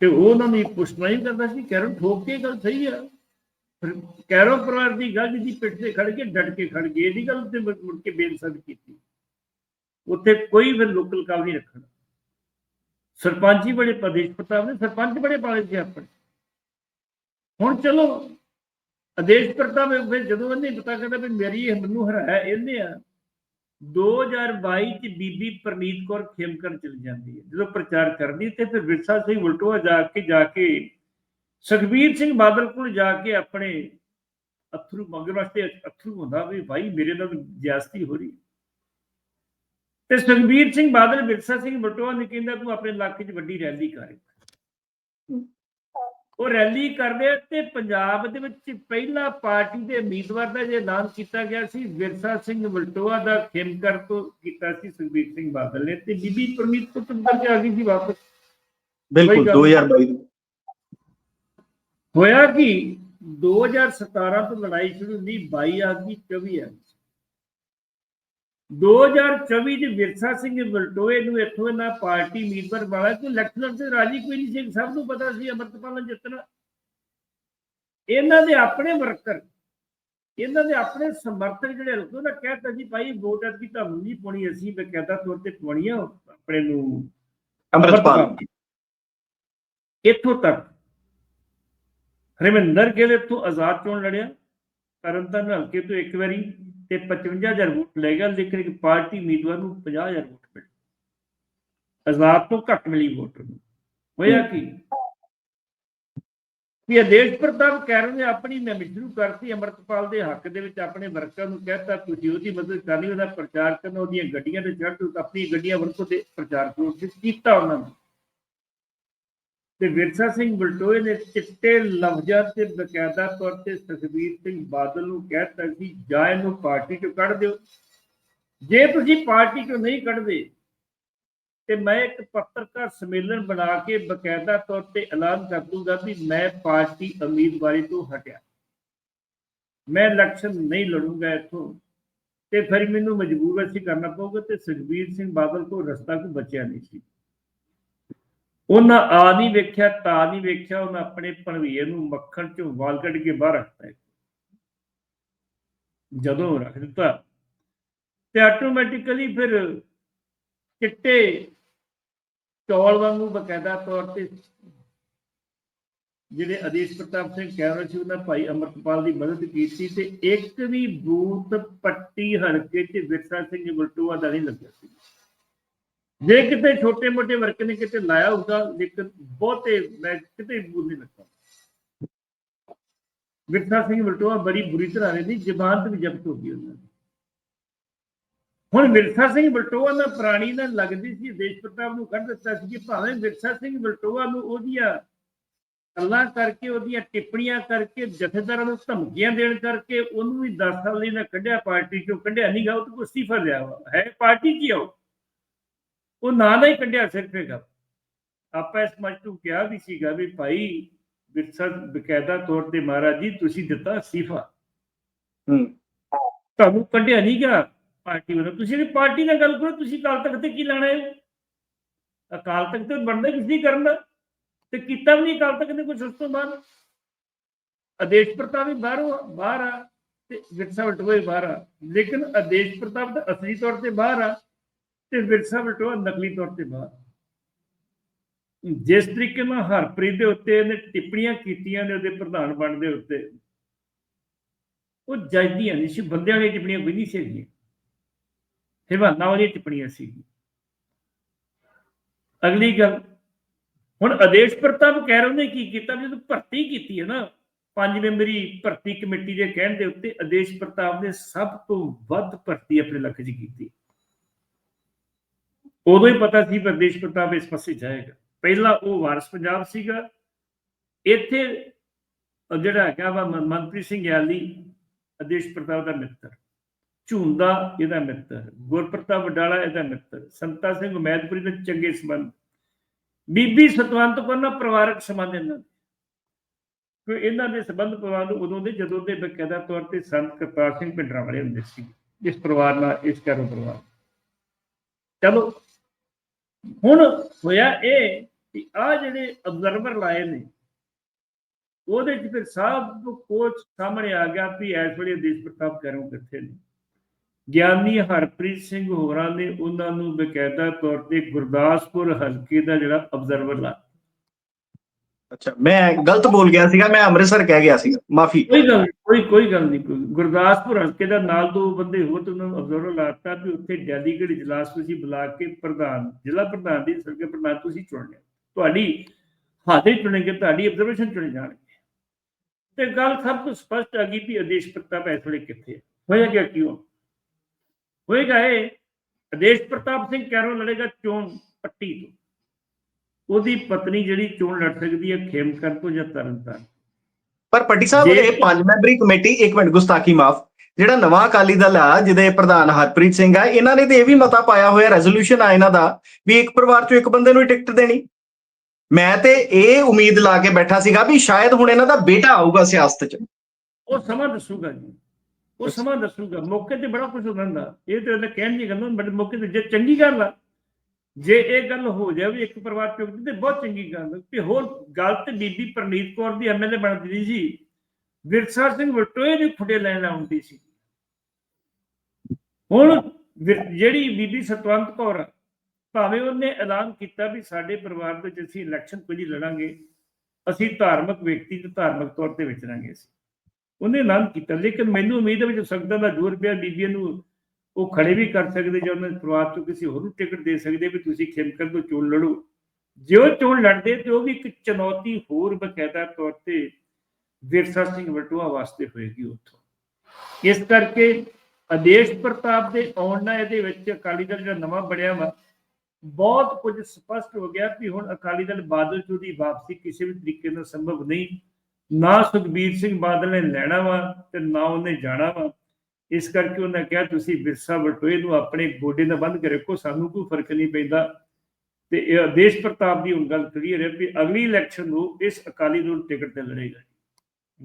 ਤੇ ਉਹਨਾਂ ਉਹਨਾਂ ਪੁੱਛਣਾ ਹੀ ਕਰਦਾ ਸੀ ਕੈਰੋ ਠੋਕ ਕੇ ਗੱਲ ਸਹੀ ਆ? ਫਿਰ ਕੈਰੋ ਪਰਿਵਾਰ ਦੀ ਗੱਲ ਦੀ ਪਿੱਠ ਤੇ ਖੜ ਕੇ, ਡਟ ਕੇ ਖੜ ਗਏ, ਇਹਦੀ ਗੱਲ ਤੇ ਮੁੜ ਕੇ ਬੇਨਸਦ ਕੀਤੀ। ਉੱਥੇ ਕੋਈ ਫਿਰ ਲੋਕਲ ਕਾਲ ਨਹੀਂ ਰੱਖਣਾ। ਸਰਪੰਚ ਹੀ ਬੜੇ ਪ੍ਰਦੇਸ਼ ਪ੍ਰਤਾਪ ਨੇ, ਸਰਪੰਚ ਬੜੇ ਪਾਲੇ ਸੀ ਆਪਣੇ। ਹੁਣ ਚਲੋ, ਆਦੇਸ਼ ਪ੍ਰਤਾਪ ਫਿਰ ਜਦੋਂ ਇਹਨੇ ਪਤਾ ਕਰਦਾ ਵੀ ਮੇਰੀ ਇਹ ਮੈਨੂੰ ਹਰਾਇਆ, ਇਹਨੇ ਆ 2022 ਚ ਬੀਬੀ ਪ੍ਰਨੀਤ ਕੌਰ ਖੇਮਕਰ ਚਲ ਜਾਂਦੀ ਹੈ। ਜਦੋਂ ਪ੍ਰਚਾਰ ਕਰਦੀ ਤੇ ਫਿਰ ਵਿਰਸਾ ਸਿੰਘ ਉਲਟੋਆ ਜਾ ਕੇ ਜਾ ਕੇ, ਸੁਖਬੀਰ ਸਿੰਘ ਬਾਦਲ ਕੋਲ ਜਾ ਕੇ ਆਪਣੇ ਅਥਰੂ ਮੰਗਣ ਵਾਸਤੇ ਅਥਰੂ ਹੁੰਦਾ ਵੀ ਭਾਈ ਮੇਰੇ ਨਾਲ ਜਿਆਸਤੀ ਹੋ ਰਹੀ ਤੇ ਸੁਖਬੀਰ ਸਿੰਘ ਬਾਦਲ ਬਿਰਸਾ ਸਿੰਘ ਬਟੋਆ ਨੇ ਕਹਿੰਦਾ ਤੂੰ ਆਪਣੇ ਇਲਾਕੇ 'ਚ ਵੱਡੀ ਰੈਲੀ ਕਰ। ਉਹ ਰੈਲੀ ਕਰਦੇ ਤੇ ਪੰਜਾਬ ਦੇ ਵਿੱਚ ਪਹਿਲਾ ਪਾਰਟੀ ਦੇ ਉਮੀਦਵਾਰ ਦਾ ਜੇ ਐਲਾਨ ਕੀਤਾ ਗਿਆ ਸੀ ਵਿਰਸਾ ਸਿੰਘ ਵਲਟੋਆ ਦਾ ਖੇਮਕਰ ਤੋਂ ਕੀਤਾ ਸੀ ਸੁਖਬੀਰ ਸਿੰਘ ਬਾਦਲ ਨੇ ਤੇ ਬੀਬੀ ਪਰਮੀਤ ਤੋਂ ਤੁੰਦਰ ਕੇ ਆ ਗਈ ਸੀ ਵਾਪਸ। ਬਿਲਕੁਲ ਗੱਲ ਨਹੀਂ। 2022 ਹੋਇਆ ਕਿ? 2017 ਤੋਂ ਲੜਾਈ ਸ਼ੁਰੂ ਹੁੰਦੀ 22 ਆ ਗਈ 24 ਆ ਗਈ। 2024 ਚ ਵਿਰਸਾ ਸਿੰਘ ਬਲਟੋਏ ਨੂੰ ਇੱਥੋਂ ਇਹਨਾਂ ਪਾਰਟੀ ਉਮੀਦਵਾਰ ਵਾਲਾ ਕਿ ਇਲੈਕਸ਼ਨ ਤੇ ਰਾਜੀ ਕੋਈ ਨਹੀਂ ਸੀ ਸਭ ਨੂੰ ਪਤਾ ਸੀ ਅਮਰਤਪਾਲ ਜਿੱਤਣਾ। ਇਹਨਾਂ ਦੇ ਆਪਣੇ ਵਰਕਰ ਇਹਨਾਂ ਦੇ ਆਪਣੇ ਸਮਰਥਕ ਜਿਹੜੇ ਲੋਕਾਂ ਦਾ ਕਹਿਤਾ ਜੀ ਭਾਈ ਵੋਟ ਐਤਕੀ ਤੁਹਾਨੂੰ ਨਹੀਂ ਪਾਉਣੀ ਅਸੀਂ ਬਕਾਇਦਾ ਤੌਰ ਤੇ ਪਾਉਣੀ ਆ ਆਪਣੇ ਨੂੰ ਅੰਮ੍ਰਿਤਪਾਲ ਇੱਥੋਂ ਤੱਕ ਹਰਮਿੰਦਰ ਗਿੱਲ ਇੱਥੋਂ ਆਜ਼ਾਦ ਚੋਣ ਲੜਿਆ ਤਰਨਤਾਰਨ ਹਲਕੇ ਤੋਂ ਇੱਕ ਵਾਰੀ ਤੇ 55000 ਵੋਟ ਲੈ ਲੇਕਿਨ ਇੱਕ ਪਾਰਟੀ ਉਮੀਦਵਾਰ ਨੂੰ 50000 ਵੋਟ ਮਿਲੀ। ਆਜ਼ਾਦ ਤੋਂ ਘੱਟ ਮਿਲੀ ਵੋਟ ਨੂੰ ਹੋਇਆ ਕੀ? ਵੀ ਆਦੇਸ਼ ਪ੍ਰਤਾਪ ਕੈਰਨ ਨੇ, ਆਪਣੀ ਮੁਹਿੰਮ ਸ਼ੁਰੂ ਕਰਤੀ ਅਮਰਤਪਾਲ ਦੇ ਹੱਕ ਦੇ ਵਿੱਚ ਆਪਣੇ ਵਰਕਰਾਂ ਨੂੰ ਕਹਿਤਾ, ਤੁਸੀਂ ਉਹਦੀ ਮਦਦ ਕਰਨੀ, ਉਹਦਾ ਪ੍ਰਚਾਰ ਕਰਨਾ, ਉਹਦੀਆਂ ਗੱਡੀਆਂ ਤੇ ਚੜ੍ਹ ਕੇ ਆਪਣੀ ਗੱਡੀਆਂ ਵਰਤੋਂ ਤੇ ਪ੍ਰਚਾਰ ਕਰੋ। ਕੀਤਾ ਉਹਨਾਂ ਨੇ ਤੇ ਵਿਰਸਾ ਸਿੰਘ ਬਲਟੋਏ ਨੇ ਚਿੱਟੇ ਲਫ਼ਜ਼ਾਂ ਤੇ ਬਕਾਇਦਾ ਤੌਰ ਤੇ ਸੁਖਬੀਰ ਸਿੰਘ ਬਾਦਲ ਨੂੰ ਕਹਿਤਾ ਕਿ ਜਾਂ ਇਹਨੂੰ ਪਾਰਟੀ ਚੋਂ ਕੱਢ ਦਿਓ। ਜੇ ਤੁਸੀਂ ਪਾਰਟੀ ਚੋਂ ਨਹੀਂ ਕੱਢਦੇ, ਤੇ ਮੈਂ ਇੱਕ ਪੱਤਰਕਾਰ ਸੰਮੇਲਨ ਬਣਾ ਕੇ ਬਕਾਇਦਾ ਤੌਰ ਤੇ ਐਲਾਨ ਕਰ ਦੂੰਗਾ ਵੀ ਮੈਂ ਪਾਰਟੀ ਉਮੀਦਵਾਰੀ ਤੋਂ ਹਟਿਆ। ਮੈਂ ਇਲੈਕਸ਼ਨ ਨਹੀਂ ਲੜੂੰਗਾ ਇੱਥੋਂ। ਤੇ ਫਿਰ ਮੈਨੂੰ ਮਜਬੂਰ ਅਸੀਂ ਕਰਨਾ ਪਊਗਾ ਤੇ ਸੁਖਬੀਰ ਸਿੰਘ ਬਾਦਲ ਕੋਲ ਰਸਤਾ ਕੋ ਬਚਿਆ ਨਹੀਂ ਸੀ। ਉਹਨਾਂ ਆ ਨਹੀਂ ਵੇਖਿਆ, ਤਾਂ ਨਹੀਂ ਵੇਖਿਆ, ਉਹਨਾਂ ਆਪਣੇ ਭਣਵੀਏ ਨੂੰ ਮੱਖਣ ਚੋਂ ਵਾਲ ਕੱਢ ਕੇ ਬਾਹਰ ਰੱਖਤਾ ਜਦੋਂ ਰੱਖ ਦਿੱਤਾ, ਤੇ ਆਟੋਮੈਟਿਕਲੀ ਫਿਰ ਚਿੱਟੇ ਚੌਲ ਵਾਂਗੂ ਬਕਾਇਦਾ ਤੌਰ ਤੇ ਜਿਹੜੇ ਆਦੇਸ਼ ਪ੍ਰਤਾਪ ਸਿੰਘ ਕੈਮਰਾ ਸੀ, ਉਹਨਾਂ ਭਾਈ ਅਮਰਤਪਾਲ ਦੀ ਮਦਦ ਕੀਤੀ ਤੇ ਇੱਕ ਵੀ ਬੂਥ ਪੱਟੀ ਹਲਕੇ 'ਚ ਵਿਰਸਾ ਸਿੰਘ ਬਲਟੂਆ ਦਾ ਨਹੀਂ ਲੱਗਿਆ ਸੀ। ਜੇ ਕਿਤੇ ਛੋਟੇ ਮੋਟੇ ਵਰਕ ਨੇ ਕਿਤੇ ਲਾਇਆ ਹੁੰਦਾ ਲੇਕਿਨ ਬਹੁਤੇ ਮੈਂ ਕਿਤੇ ਬੂਥ ਨਹੀਂ ਲੱਗਾ ਵਿਰਸਾ ਸਿੰਘ ਬਲਟੂਆ ਬੜੀ ਬੁਰੀ ਤਰ੍ਹਾਂ ਦੀ ਜ਼ਬਾਨ ਵੀ ਜ਼ਬਤ ਹੋ ਗਈ ਉਹਨਾਂ ਦੀ। ਹੁਣ ਵਿਰਸਾ ਸਿੰਘ ਬਲਟੋਆ ਨਾਲ ਪ੍ਰਾਣੀ ਨਾਲ ਲੱਗਦੀ ਸੀ, ਦੇਸ਼ ਪ੍ਰਤਾਪ ਨੂੰ ਕੱਢ ਦਿੱਤਾ ਸੀ ਕਿ ਭਾਵੇਂ ਵਿਰਸਾ ਸਿੰਘ ਬਲਟੋਆ ਨੂੰ ਉਹਦੀਆਂ ਗੱਲਾਂ ਕਰਕੇ, ਉਹਦੀਆਂ ਟਿੱਪਣੀਆਂ ਕਰਕੇ, ਜਥੇਦਾਰਾਂ ਨੂੰ ਧਮਕੀਆਂ ਦੇਣ ਕਰਕੇ ਉਹਨੂੰ ਵੀ 10 ਸਾਲ ਲਈ ਨਾ ਕੱਢਿਆ, ਪਾਰਟੀ ਚੋਂ ਕੱਢਿਆ ਨਹੀਂ ਗਾ, ਉਹ ਤਾਂ ਅਸਤੀਫਾ ਲਿਆ ਵਾ। ਹੈ, ਪਾਰਟੀ ਕੀ ਆਓ। ਉਹ ਨਾਂ ਦਾ ਹੀ ਕੱਢਿਆ ਸਿਰਫ ਹੈਗਾ ਆਪਾਂ ਇਸ ਮੱਚ ਨੂੰ ਕਿਹਾ ਵੀ ਸੀਗਾ ਵੀ ਭਾਈ ਵਿਰਸਾ ਬਕਾਇਦਾ ਤੌਰ ਤੇ ਮਹਾਰਾਜ ਜੀ ਤੁਸੀਂ ਦਿੱਤਾ ਅਸਤੀਫਾ। ਹੂੰ। ਤੁਹਾਨੂੰ ਕੱਢਿਆ ਨਹੀਂ ਗਿਆ ਪਾਰਟੀ ਵੱਲੋਂ। ਤੁਸੀਂ ਵੀ ਪਾਰਟੀ ਨਾਲ ਗੱਲ ਕਰੋ ਤੁਸੀਂ ਅਕਾਲ ਤਖਤ ਤੇ ਕੀ ਲੈਣਾ ਹੈ? ਅਕਾਲ ਤਖਤ ਤੇ ਬਣਦਾ ਕੁਝ ਨਹੀਂ ਕਰਨ ਦਾ? ਤੇ ਕੀਤਾ ਵੀ ਨਹੀਂ ਅਕਾਲ ਤਖਤ ਨੇ ਕੁਝ ਉਸ ਤੋਂ ਬਾਅਦ? ਆਦੇਸ਼ ਪ੍ਰਤਾਪ ਵੀ ਬਾਹਰੋਂ ਬਾਹਰ ਆ ਤੇ ਵਿਰਸਾ ਵਟੋਆ ਵੀ ਬਾਹਰ ਆ। ਲੇਕਿਨ ਆਦੇਸ਼ ਪ੍ਰਤਾਪ ਤਾਂ ਅਸਲੀ ਤੌਰ ਤੇ ਬਾਹਰ ਆ। ਤੇ ਵਿਰਸਾ ਵਟੋਆ ਨਕਲੀ ਤੌਰ ਤੇ ਬਾਹਰ। ਜਿਸ ਤਰੀਕੇ ਨਾਲ ਹਰਪ੍ਰੀਤ ਦੇ ਉੱਤੇ ਇਹਨੇ ਟਿੱਪਣੀਆਂ ਕੀਤੀਆਂ ਨੇ ਉਹਦੇ ਪ੍ਰਧਾਨ ਬਣਨ ਦੇ ਉੱਤੇ, ਉਹ ਜੱਜਦੀਆਂ ਨਹੀਂ ਸੀ, ਬੰਦਿਆਂ ਵਾਲੀਆਂ ਟਿੱਪਣੀਆਂ ਕੋਈ ਨਹੀਂ ਸੀ ਹਿਵਾਨਾ ਵਾਲੀਆਂ ਟਿੱਪਣੀਆਂ ਸੀ ਅਗਲੀ ਗੱਲ, ਹੁਣ ਆਦੇਸ਼ ਪ੍ਰਤਾਪ ਕੈਰਵ ਨੇ ਕੀ ਕੀਤਾ ਜਦੋਂ ਭਰਤੀ ਕੀਤੀ ਹੈ ਨਾ ਪੰਜ ਮੈਂਬਰੀ ਭਰਤੀ ਕਮੇਟੀ ਦੇ ਕਹਿਣ ਦੇ ਉੱਤੇ ਆਦੇਸ਼ ਪ੍ਰਤਾਪ ਨੇ ਸਭ ਤੋਂ ਵੱਧ ਭਰਤੀ ਆਪਣੇ ਇਲਾਕੇ 'ਚ ਕੀਤੀ। ਉਦੋਂ ਹੀ ਪਤਾ ਸੀ ਕਿ ਆਦੇਸ਼ ਪ੍ਰਤਾਪ ਇਸ ਪਾਸੇ ਜਾਏਗਾ। ਪਹਿਲਾਂ ਉਹ ਵਾਰਸ ਪੰਜਾਬ ਸੀਗਾ। ਇੱਥੇ ਜਿਹੜਾ ਹੈਗਾ ਵਾ ਮਨਪ੍ਰੀਤ ਸਿੰਘ ਯਾਲੀ ਆਦੇਸ਼ ਪ੍ਰਤਾਪ ਦਾ ਮਿੱਤਰ। ਝੁੰਦਾ ਇਹਦਾ ਮਿੱਤਰ, ਗੁਰਪ੍ਰਤਾਪ ਵਡਾਲਾ ਇਹਦਾ ਮਿੱਤਰ, ਸੰਤਾ ਸਿੰਘ ਉਮੈਦਪੁਰੀ ਦੇ ਚੰਗੇ ਸੰਬੰਧ। ਬੀਬੀ ਸਤਵੰਤ ਕੌਰ ਨਾਲ ਪਰਿਵਾਰਕ ਸੰਬੰਧ ਇਹਨਾਂ ਦੇ। ਇਹਨਾਂ ਦੇ ਸੰਬੰਧ ਪਰਿਵਾਰ ਨੂੰ ਉਦੋਂ ਦੇ, ਜਦੋਂ ਦੇ ਬਕਾਇਦਾ ਤੌਰ ਤੇ ਸੰਤ ਕਰਤਾਰ ਸਿੰਘ ਪਿੰਡਰਾਂ ਵਾਲੇ ਹੁੰਦੇ ਸੀ। ਇਸ ਪਰਿਵਾਰ ਨਾਲ, ਇਸ ਕਰੋ ਪਰਿਵਾਰ ਚਲੋ ਹੁਣ ਹੋਇਆ ਇਹ ਕਿ ਆ ਜਿਹੜੇ ਅਬਜ਼ਰਵਰ ਲਾਏ ਨੇ, ਉਹਦੇ ਚ ਫਿਰ ਸਭ ਕੁਝ ਸਾਹਮਣੇ ਆ ਗਿਆ ਵੀ ਇਸ ਵੇਲੇ ਦੇਸ਼ ਪ੍ਰਤਾਪ ਕਰੋ ਕਿੱਥੇ ਨੇ। ਗਿਆਨੀ ਹਰਪ੍ਰੀਤ ਸਿੰਘ ਹੋਰਾਂ ਨੇ ਉਹਨਾਂ ਨੂੰ ਬਕਾਇਦਾ ਤੌਰ ਤੇ ਗੁਰਦਾਸਪੁਰ ਹਲਕੇ ਦਾ ਜਿਹੜਾ ਅਬਜ਼ਰਵਰ ਲਾਇਆ। ਅੱਛਾ ਮੈਂ ਗਲਤ ਬੋਲ ਗਿਆ ਸੀਗਾ ਮੈਂ ਅੰਮ੍ਰਿਤਸਰ ਕਹਿ ਗਿਆ ਸੀਗਾ ਮਾਫੀ। ਕੋਈ ਗੱਲ ਨਹੀਂ, ਕੋਈ ਕੋਈ ਗੱਲ ਨਹੀਂ ਗੁਰਦਾਸਪੁਰ ਹਲਕੇ ਦਾ ਨਾਲ ਦੋ ਬੰਦੇ ਹੋਰ ਤੇ ਉਹਨਾਂ ਨੂੰ ਅਬਜ਼ਰਵਰ ਲਾਤਾ ਵੀ ਉੱਥੇ ਡੈਲੀਗੇਟ ਇਜਲਾਸ ਤੁਸੀਂ ਬੁਲਾ ਕੇ ਪ੍ਰਧਾਨ ਜ਼ਿਲ੍ਹਾ ਪ੍ਰਧਾਨ ਦੀ ਸਰਕੇ ਪ੍ਰਧਾਨ ਤੁਸੀਂ ਚੁਣਨੇ ਤੁਹਾਡੀ ਹਾਜ਼ਰੀ ਚੁਣੇਗੇ ਤੁਹਾਡੀ ਆਬਜ਼ਰਵੇਸ਼ਨ ਚੁਣੇ ਜਾਣਗੇ। ਤੇ ਗੱਲ ਸਭ ਤੋਂ ਸਪਸ਼ਟ ਆ ਗਈ ਵੀ ਆਦੇਸ਼ ਪ੍ਰਤਾਪ ਇਸ ਵੇਲੇ ਕਿੱਥੇ ਹੈ ਹੋਇਆ ਗਿਆ ਕਿਉਂ? ਹੋਏਗਾ ਇਹ ਆਦੇਸ਼ ਪ੍ਰਤਾਪ ਸਿੰਘ ਕੈਰੋਂ ਲੜੇਗਾ ਚੋਣ ਪੱਟੀ ਤੋਂ। ਉਹਦੀ ਪਤਨੀ ਜਿਹੜੀ ਚੋਣ ਲੜ ਸਕਦੀ ਹੈ ਖੇਮਕਰ ਤੋਂ ਜਾਂ ਤਰਨਤਾਰਨ? ਪਰ ਪੱਟੀ ਸਾਹਿਬ ਇਹ ਪੰਜ ਮੈਂਬਰੀ ਕਮੇਟੀ ਇੱਕ ਮਿੰਟ ਗੁਸਤਾਖੀ ਮਾਫ। ਜਿਹੜਾ ਨਵਾਂ ਅਕਾਲੀ ਦਲ ਆ ਜਿਹਦੇ ਪ੍ਰਧਾਨ ਹਰਪ੍ਰੀਤ ਸਿੰਘ ਆ ਇਹਨਾਂ ਨੇ ਤੇ ਇਹ ਵੀ ਮਤਾ ਪਾਇਆ ਹੋਇਆ ਰੈਜ਼ੋਲੂਸ਼ਨ ਆ ਇਹਨਾਂ ਦਾ ਵੀ ਇੱਕ ਪਰਿਵਾਰ ਚੋਂ ਇੱਕ ਬੰਦੇ ਨੂੰ ਹੀ ਟਿਕਟ ਦੇਣੀ। ਮੈਂ ਤੇ ਇਹ ਉਮੀਦ ਲਾ ਕੇ ਬੈਠਾ ਸੀਗਾ ਵੀ ਸ਼ਾਇਦ ਹੁਣ ਇਹਨਾਂ ਦਾ ਬੇਟਾ ਆਊਗਾ ਸਿਆਸਤ 'ਚ। ਉਹ ਸਮਾਂ ਦੱਸੂਗਾ ਜੀ। ਉਹ ਸਮਾਂ ਦੱਸੂਗਾ। ਮੌਕੇ ਤੇ ਬੜਾ ਕੁਝ ਹੁੰਦਾ। ਇਹ ਤੇ ਉਹਨੇ ਕਹਿਣ ਦੀ ਗੱਲ ਬਟ ਮੌਕੇ ਤੇ ਜੇ ਚੰਗੀ ਗੱਲ ਆ ਜੇ ਇਹ ਗੱਲ ਹੋ ਜਾਵੇ ਇੱਕ ਪਰਿਵਾਰ ਚੋਂ ਤੇ ਬਹੁਤ ਚੰਗੀ ਗੱਲ ਤੇ ਹੋਰ ਗੱਲ ਤੇ ਬੀਬੀ ਪ੍ਰਨੀਤ ਕੌਰ ਦੀ ਐਮਐਲਏ ਬਣਦੀ ਸੀ ਵਿਰਸਾ ਸਿੰਘ ਵਟੋਏ ਦੇ ਖੁੱਡੇ ਲੈਣ ਆਉਂਦੀ ਸੀ। ਹੁਣ ਜਿਹੜੀ ਬੀਬੀ ਸਤਵੰਤ ਕੌਰ ਆ, ਭਾਵੇਂ ਉਹਨੇ ਐਲਾਨ ਕੀਤਾ ਵੀ ਸਾਡੇ ਪਰਿਵਾਰ ਦੇ ਵਿੱਚ ਅਸੀਂ ਇਲੈਕਸ਼ਨ ਕੋਈ ਲੜਾਂਗੇ ਅਸੀਂ ਧਾਰਮਿਕ ਵਿਅਕਤੀ ਤੇ ਧਾਰਮਿਕ ਤੌਰ ਤੇ ਵਿਚਰਾਂਗੇ ਅਸੀਂ। ਉਹਨੇ ਐਲਾਨ ਕੀਤਾ ਲੇਕਿਨ ਮੈਨੂੰ ਉਮੀਦ ਹੈ ਵੀ ਜੋ ਦਾ ਜ਼ੋਰ ਪਿਆ ਬੀਬੀਆਂ ਨੂੰ ਉਹ ਖੜੇ ਵੀ ਕਰ ਸਕਦੇ ਜਾਂ ਉਹਨਾਂ ਦੇ ਪਰਿਵਾਰ ਤੋਂ ਕਿਸੇ ਹੋਰ ਨੂੰ ਟਿਕਟ ਦੇ ਸਕਦੇ ਵੀ ਤੁਸੀਂ ਖੇਮਕਰ ਤੋਂ ਚੋਣ ਲੜੋ। ਜੇ ਉਹ ਚੋਣ ਲੜਦੇ ਤੇ ਉਹ ਵੀ ਇੱਕ ਚੁਣੌਤੀ ਹੋਰ ਬਕਾਇਦਾ ਤੌਰ ਤੇ ਵਿਰਸਾ ਸਿੰਘ ਵਟੂਆ ਵਾਸਤੇ ਹੋਏਗੀ ਉੱਥੋਂ। ਇਸ ਕਰਕੇ ਆਦੇਸ਼ ਪ੍ਰਤਾਪ ਦੇ ਆਉਣ ਨਾਲ ਇਹਦੇ ਵਿੱਚ ਅਕਾਲੀ ਦਲ ਜਿਹੜਾ ਨਵਾਂ ਬਣਿਆ ਵਾ, ਬਹੁਤ ਕੁਝ ਸਪਸ਼ਟ ਹੋ ਗਿਆ ਕਿ ਹੁਣ ਅਕਾਲੀ ਦਲ ਬਾਦਲ ਚੋਂ ਦੀ ਵਾਪਸੀ ਕਿਸੇ ਵੀ ਤਰੀਕੇ ਨਾਲ ਸੰਭਵ ਨਹੀਂ। ਨਾ ਸੁਖਬੀਰ ਸਿੰਘ ਬਾਦਲ ਨੇ ਲੈਣਾ ਵਾ ਤੇ ਨਾ ਉਹਨੇ ਜਾਣਾ ਵਾ। ਇਸ ਕਰਕੇ ਉਹਨਾਂ ਕਿਹਾ ਤੁਸੀਂ ਵਿਰਸਾ ਵਟੋਏ ਨੂੰ ਆਪਣੇ ਗੋਡੇ ਨਾਲ ਬੰਦ ਕੇ ਰੱਖੋ ਸਾਨੂੰ ਕੋਈ ਫ਼ਰਕ ਨਹੀਂ ਪੈਂਦਾ। ਤੇ ਇਹ ਆਦੇਸ਼ ਪ੍ਰਤਾਪ ਦੀ ਹੁਣ ਗੱਲ ਕਲੀਅਰ ਹੈ ਵੀ ਅਗਲੀ ਇਲੈਕਸ਼ਨ ਨੂੰ ਇਸ ਅਕਾਲੀ ਦਲ ਟਿਕਟ ਤੇ ਲੜੇਗਾ।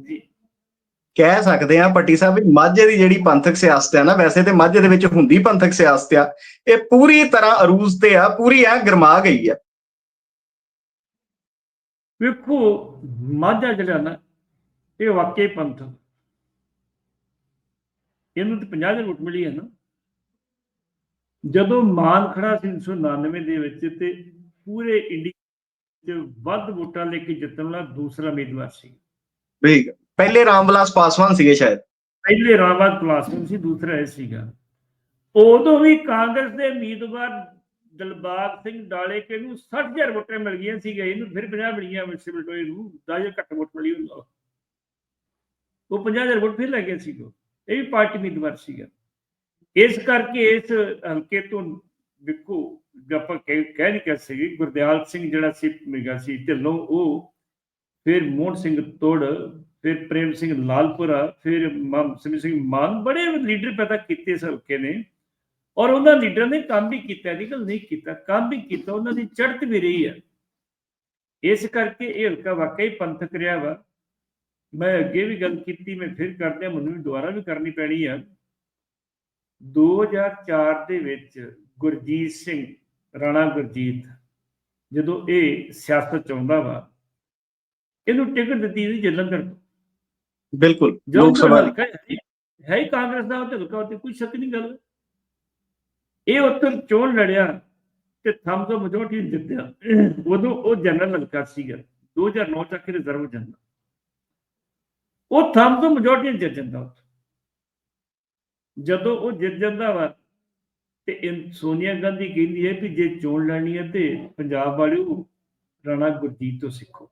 ਜੀ। ਕਹਿ ਸਕਦੇ ਆ ਪੱਟੀ ਸਾਹਿਬ ਵੀ ਮਾਝੇ ਦੀ ਜਿਹੜੀ ਪੰਥਕ ਸਿਆਸਤ ਹੈ ਨਾ ਵੈਸੇ ਤੇ ਮਾਝੇ ਦੇ ਵਿੱਚ ਹੁੰਦੀ ਪੰਥਕ ਸਿਆਸਤ ਆ ਇਹ ਪੂਰੀ ਤਰ੍ਹਾਂ ਅਰੂਜ਼ ਤੇ ਆ ਪੂਰੀ ਆ ਗਰਮਾ ਗਈ ਆ। ਵੇਖੋ ਮਾਝਾ ਜਿਹੜਾ ਨਾ ਇਹ ਵਾਕਈ ਪੰਥ ਇਹਨੂੰ ਤੇ 50 ਦੇ ਵੋਟ ਮਿਲੀ ਹੈ ਨਾ। ਜਦੋਂ ਮਾਨ ਖੜਾ ਸੀ 1999 ਦੇ ਵਿੱਚ ਤੇ ਪੂਰੇ ਇੰਡੀਆ ਚ ਵੱਧ ਵੋਟਾਂ ਲੈ ਕੇ ਜਿੱਤਣ ਵਾਲਾ ਦੂਸਰਾ ਉਮੀਦਵਾਰ ਸੀ। ਠੀਕ। ਪਹਿਲੇ ਰਾਮ ਵਿਲਾਸ ਪਾਸਵਾਨ ਸੀਗੇ ਸ਼ਾਇਦ। ਪਹਿਲੇ ਰਾਵਾਤ ਕਲਾਸਮੈਨ ਸੀ ਦੂਸਰਾ ਇਹ ਸੀਗਾ। ਉਦੋਂ ਵੀ ਕਾਂਗਰਸ ਦੇ ਉਮੀਦਵਾਰ ਦਲਬਾਗ ਸਿੰਘ ਡਾਲੇ ਕੇ ਨੂੰ 60000 ਵੋਟਾਂ ਮਿਲ ਗਈਆਂ ਸੀਗੇ ਇਹਨੂੰ ਫਿਰ 50 ਮਿਲੀਆਂ ਮਿਸਟਰ ਟੋਏ ਨੂੰ 10000 ਘੱਟ ਵੋਟ ਮਿਲੀ ਹੁੰਦਾ ਉਹ 50000 ਵੋਟ ਫਿਰ ਲੈ ਗਿਆ ਸੀਗਾ ਇਹ ਵੀ ਪਾਰਟੀ ਉਮੀਦਵਾਰ ਸੀਗਾ ਇਸ ਕਰਕੇ ਇਸ ਹਲਕੇ ਤੋਂ ਵਿਕੂ ਆਪਾਂ ਕਹਿ ਨਹੀਂ ਕਰ ਸਕੀ ਗੁਰਦਿਆਲ ਸਿੰਘ ਜਿਹੜਾ ਸੀ ਮੇਗਾ ਸੀ ਢਿੱਲੋਂ, ਉਹ ਫਿਰ ਮੋਹਨ ਸਿੰਘ ਤੋੜ, ਫਿਰ ਪ੍ਰੇਮ ਸਿੰਘ ਲਾਲਪੁਰਾ, ਫਿਰ ਮਾਮ ਸਿੰਘ ਮਾਨ, ਬੜੇ ਲੀਡਰ ਪੈਦਾ ਕੀਤੇ ਇਸ ਹਲਕੇ ਨੇ। ਔਰ ਉਹਨਾਂ ਲੀਡਰਾਂ ਨੇ ਕੰਮ ਵੀ ਕੀਤਾ ਨਹੀਂ ਗੱਲ ਨਹੀਂ ਕੀਤਾ, ਕੰਮ ਵੀ ਕੀਤਾ, ਉਹਨਾਂ ਦੀ ਚੜ੍ਹਤ ਵੀ ਰਹੀ ਹੈ ਇਸ ਕਰਕੇ ਇਹ ਹਲਕਾ ਵਾਕਈ ਪੰਥਕ ਰਿਹਾ ਵਾ। ਮੈਂ ਅੱਗੇ ਵੀ ਗੱਲ ਕੀਤੀ ਮੈਂ ਫਿਰ ਕਰਦਿਆਂ ਮੈਨੂੰ ਵੀ ਦੁਬਾਰਾ ਵੀ ਕਰਨੀ ਪੈਣੀ ਆ। 2004 ਦੇ ਵਿੱਚ ਗੁਰਜੀਤ ਸਿੰਘ ਰਾਣਾ ਗੁਰਜੀਤ ਜਦੋਂ ਇਹ ਸਿਆਸਤ ਚ ਆਉਂਦਾ ਵਾ ਇਹਨੂੰ ਟਿਕਟ ਦਿੱਤੀ ਸੀ ਜਲੰਧਰ ਤੋਂ। ਬਿਲਕੁਲ ਲੋਕ ਸਭਾ ਹੈ ਹੈ ਕਾਂਗਰਸ ਦਾ ਤੇ ਹਲਕਾ ਉੱਤੇ ਕੋਈ ਸ਼ੱਕ ਨਹੀਂ ਗੱਲ। ਇਹ ਉੱਤਰ ਚੋਣ ਲੜਿਆ ਤੇ ਥੰਮ ਤੋਂ ਮੈਜੋਰਟੀ ਜਿੱਤਿਆ। ਉਦੋਂ ਉਹ ਜਨਰਲ ਹਲਕਾ ਸੀਗਾ 2009 ਤੱਕ ਰਿਜ਼ਰਵ ਜਾਂਦਾ। ਉਹ ਥੰਮ ਤੋਂ ਮੈਜੋਰਟੀ ਜਿੱਤ ਜਾਂਦਾ ਉੱਥੇ। ਜਦੋਂ ਉਹ ਜਿੱਤ ਜਾਂਦਾ ਵਾ, ਤੇ ਸੋਨੀਆ ਗਾਂਧੀ ਕਹਿੰਦੀ ਹੈ ਕਿ ਜੇ ਚੋਣ ਲੜਨੀ ਹੈ ਤੇ ਪੰਜਾਬ ਵਾਲਿਓ ਰਾਣਾ ਗੁਰਜੀਤ ਤੋਂ ਸਿੱਖੋ।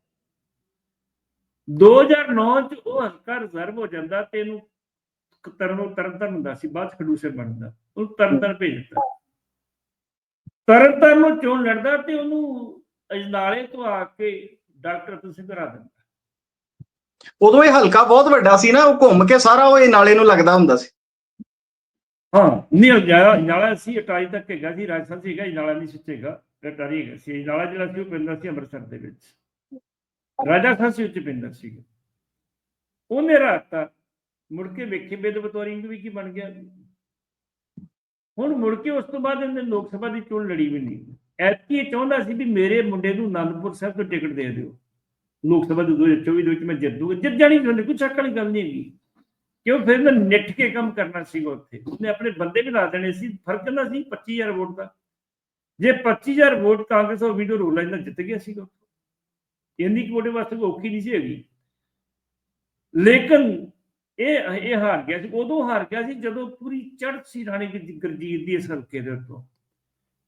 2009 ਚ ਉਹ ਹਲਕਾ ਰਿਜ਼ਰਵ ਹੋ ਜਾਂਦਾ ਤੇ ਇਹਨੂੰ ਤਰਨੋਂ ਤਰਨਤਨ ਹੁੰਦਾ ਸੀ, ਬਾਅਦ ਚ ਖਡੂਸਰ ਬਣਦਾ ਉਹਨੂੰ ਤਰਨਤਨ ਭੇਜ ਦਿੱਤਾ। ਤਰਨਤਨ ਨੂੰ ਚੋਣ ਲੜਦਾ ਤੇ ਉਹਨੂੰ ਅਜਨਾਲੇ ਤੋਂ ਆ ਕੇ ਡਾਕਟਰ ਤੁਸੀਂ ਕਰਾ ਦਿੰਦਾ। ਉਦੋਂ ਇਹ ਹਲਕਾ ਬਹੁਤ ਵੱਡਾ ਸੀ ਨਾ, ਉਹ ਘੁੰਮ ਕੇ ਸਾਰਾ ਉਹ ਇਹ ਨਾਲੇ ਨੂੰ ਲੱਗਦਾ ਹੁੰਦਾ ਸੀ। ਹਾਂ, ਨਹੀਂ ਨਾਲਾ ਸੀ, ਅਟਾਰੀ ਤੱਕ ਹੈਗਾ ਸੀ, ਰਾਜਸਥਾਨ ਸੀ ਹੈਗਾ ਨਾਲਾ ਨਹੀਂ ਸਿੱਚੇਗਾ ਅਟਾਰੀ ਸੀ। ਨਾਲਾ ਜਿਹੜਾ ਸੀ, ਉਹ ਪੈਂਦਾ ਸੀ ਅੰਮ੍ਰਿਤਸਰ ਦੇ ਵਿੱਚ। ਰਾਜਾ ਖਾਨ ਸੀ ਉੱਚ ਪੈਂਦਾ ਸੀ। ਉਹਨੇ ਰਾਤਾ ਮੁੜ ਕੇ ਵੇਖੇ ਬੇਦ ਵੀ ਕੀ ਬਣ ਗਿਆ। ਹੁਣ ਮੁੜ ਕੇ ਉਸ ਤੋਂ ਬਾਅਦ ਇਹਨੇ ਲੋਕ ਸਭਾ ਦੀ ਚੋਣ ਲੜੀ ਵੀ ਨਹੀਂ। ਐਤਕੀ ਇਹ ਚਾਹੁੰਦਾ ਸੀ ਵੀ ਮੇਰੇ ਮੁੰਡੇ ਨੂੰ ਆਨੰਦਪੁਰ ਸਾਹਿਬ ਤੋਂ ਟਿਕਟ ਦੇ ਦਿਓ। ਲੋਕ ਸਭਾ ਦੇ 2024 ਦੇ ਵਿੱਚ ਮੈਂ ਜਿੱਤੂਗਾ ਜਿੱਤ ਜਾਣੀ ਸੀ ਕੋਈ ਚੱਕ ਵਾਲੀ ਗੱਲ ਨਹੀਂ ਹੈਗੀ। ਕਿਉਂ? ਫਿਰ ਨਾ ਨਿੱਠ ਕੇ ਕੰਮ ਕਰਨਾ ਸੀਗਾ ਉੱਥੇ। ਉਹਨੇ ਆਪਣੇ ਬੰਦੇ ਵੀ ਲਾ ਦੇਣੇ ਸੀ, ਫ਼ਰਕ ਨਾ ਸੀ? 25000 ਵੋਟ ਦਾ। ਜੇ 25000 ਵੋਟ ਕਾਂਗਰਸ ਉਹ ਵੀਡੀਓ ਰੋਲ ਨਾਲ ਜਿੱਤ ਗਿਆ ਸੀਗਾ। ਇੰਨੀ ਕੁ ਵੋਟ ਵਾਸਤੇ ਕੋਈ ਔਖੀ ਨਹੀਂ ਸੀ ਹੈਗੀ। ਲੇਕਿਨ ਇਹ ਇਹ ਹਾਰ ਗਿਆ ਸੀ। ਉਦੋਂ ਹਾਰ ਗਿਆ ਸੀ ਜਦੋਂ ਪੂਰੀ ਚੜ੍ਹ ਸੀ ਰਾਣੀ ਗੁਰਜ- ਗੁਰਜੀਤ ਦੀ ਇਸ ਹਲਕੇ ਦੇ ਉੱਤੋਂ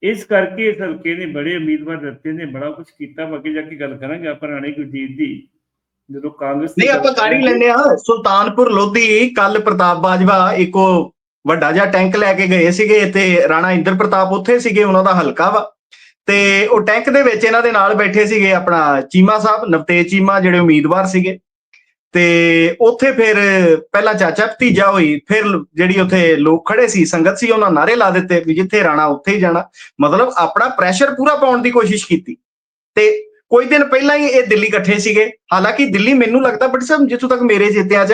ਇਸ ਕਰਕੇ ਇਸ ਹਲਕੇ ਨੇ ਬੜੇ ਉਮੀਦਵਾਰ ਦਿੱਤੇ ਨੇ ਬੜਾ ਕੁਝ ਕੀਤਾ। ਵਾ, ਜਾ ਕੇ ਗੱਲ ਕਰਾਂਗੇ ਆਪਾਂ ਰਾਣੇ ਗੁਰਜੀਤ ਦੀ ਜਦੋਂ ਕਾਂਗਰਸ ਨਹੀਂ ਆਪਾਂ ਕਰ ਹੀ ਕਰਾਂਗੇ। ਆ ਸੁਲਤਾਨਪੁਰ ਲੋਧੀ ਕੱਲ ਪ੍ਰਤਾਪ ਬਾਜਵਾ ਇੱਕੋ ਵੱਡਾ ਜਿਹਾ ਟੈਂਕ ਲੈ ਕੇ ਗਏ ਸੀਗੇ ਤੇ ਰਾਣਾ ਇੰਦਰ ਪ੍ਰਤਾਪ ਉੱਥੇ ਸੀਗੇ ਉਹਨਾਂ ਦਾ ਹਲਕਾ ਵਾ। ਤੇ ਉਹ ਟੈਂਕ ਦੇ ਵਿੱਚ ਇਹਨਾਂ ਦੇ ਨਾਲ ਬੈਠੇ ਸੀਗੇ ਆਪਣਾ ਚੀਮਾ ਸਾਹਿਬ ਨਵਤੇਜ ਚੀਮਾ ਜਿਹੜੇ ਉਮੀਦਵਾਰ ਸੀਗੇ। ਤੇ ਉੱਥੇ ਫਿਰ ਪਹਿਲਾਂ ਚਾਚਾ ਭਤੀਜਾ ਹੋਈ ਫਿਰ ਜਿਹੜੀ ਉੱਥੇ ਲੋਕ ਖੜੇ ਸੀ ਸੰਗਤ ਸੀ ਉਹਨਾਂ ਨਾਰੇ ਲਾ ਦਿੱਤੇ ਵੀ ਜਿੱਥੇ ਰਾਣਾ ਉੱਥੇ ਹੀ ਜਾਣਾ। ਮਤਲਬ ਆਪਣਾ ਪ੍ਰੈਸ਼ਰ ਪੂਰਾ ਪਾਉਣ ਦੀ ਕੋਸ਼ਿਸ਼ ਕੀਤੀ। ਤੇ ਕੁਝ ਦਿਨ ਪਹਿਲਾਂ ਹੀ ਇਹ ਦਿੱਲੀ ਇਕੱਠੇ ਸੀਗੇ। ਹਾਲਾਂਕਿ ਦਿੱਲੀ ਮੈਨੂੰ ਲੱਗਦਾ ਬਟ ਸਾਹਿਬ ਜਿੱਥੋਂ ਤੱਕ ਮੇਰੇ ਚੇਤਿਆਂ 'ਚ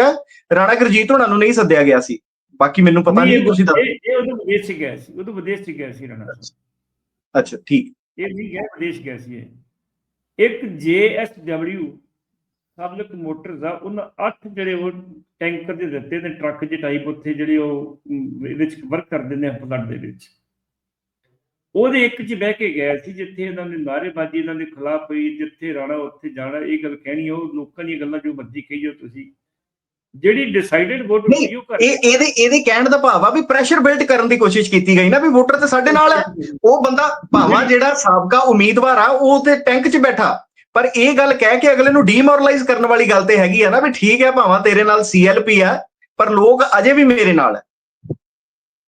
ਰਾਣਾ ਗੁਰਜੀਤ ਹੋਣਾ ਨੂੰ ਨਹੀਂ ਸੱਦਿਆ ਗਿਆ ਸੀ। ਬਾਕੀ ਮੈਨੂੰ ਪਤਾ ਨਹੀਂ, ਤੁਸੀਂ ਦੱਸੋ। ਇਹ ਇਹ ਉਦੋਂ ਵਿਦੇਸ਼ ਚ ਗਿਆ ਸੀ। ਉਦੋਂ ਵਿਦੇਸ਼ ਚ ਗਿਆ ਸੀ ਰਾਣਾ। ਅੱਛਾ ਠੀਕ। ਇਹ ਨਹੀਂ ਗਿਆ ਵਿਦੇਸ਼ ਗਿਆ ਸੀ ਇਹ। ਇੱਕ ਜੇਐਸਡਬਲਯੂ ਪਬਲਿਕ ਮੋਟਰਸ ਆ ਉਹਨਾਂ ਅੱਠ ਜਿਹੜੇ ਉਹ ਟੈਂਕਰ ਦੇ ਦਿੱਤੇ ਨੇ ਟਰੱਕ ਜਿਹੇ ਟਾਈਪ ਉੱਥੇ ਜਿਹੜੇ ਉਹ ਇਹਦੇ ਵਿੱਚ ਵਰਕ ਕਰਦੇ ਨੇ ਫਲੱਡ ਦੇ ਵਿੱਚ। ਉਹਦੇ ਇੱਕ 'ਚ ਬਹਿ ਕੇ ਗਿਆ ਸੀ ਜਿੱਥੇ ਇਹਨਾਂ ਨੇ ਨਾਅਰੇਬਾਜ਼ੀ ਇਹਨਾਂ ਦੇ ਖਿਲਾਫ ਹੋਈ ਜਿੱਥੇ ਰਾਣਾ ਉੱਥੇ ਜਾਣਾ ਇਹ ਗੱਲ ਕਹਿਣੀ ਉਹ ਲੋਕਾਂ ਦੀਆਂ ਗੱਲਾਂ ਜੋ ਮਰਜ਼ੀ ਕਹੀ ਜਾਓ ਤੁਸੀਂ। ਜਿਹੜੀ ਡਿਸਾਈਡਡ ਵੋਟ ਉਹ ਕਰ ਇਹ ਇਹਦੇ ਇਹਦੇ ਕਹਿਣ ਦਾ ਭਾਵ ਆ ਵੀ ਪ੍ਰੈਸ਼ਰ ਬਿਲਡ ਕਰਨ ਦੀ ਕੋਸ਼ਿਸ਼ ਕੀਤੀ ਗਈ ਨਾ ਵੀ ਵੋਟਰ ਤੇ ਸਾਡੇ ਨਾਲ ਹੈ ਉਹ ਬੰਦਾ ਭਾਵਾਂ ਜਿਹੜਾ ਸਾਬਕਾ ਉਮੀਦਵਾਰ ਆ ਉਹ ਤੇ ਟੈਂਕ 'ਚ ਬੈਠਾ। ਪਰ ਇਹ ਗੱਲ ਕਹਿ ਕੇ ਅਗਲੇ ਨੂੰ ਡੀਮੋਰਲਾਈਜ਼ ਕਰਨ ਵਾਲੀ ਗੱਲ ਤੇ ਹੈਗੀ ਆ ਨਾ ਵੀ ਠੀਕ ਹੈ ਭਾਵਾਂ ਤੇਰੇ ਨਾਲ ਸੀਐਲਪੀ ਆ, ਪਰ ਲੋਕ ਅਜੇ ਵੀ ਮੇਰੇ ਨਾਲ ਹੈ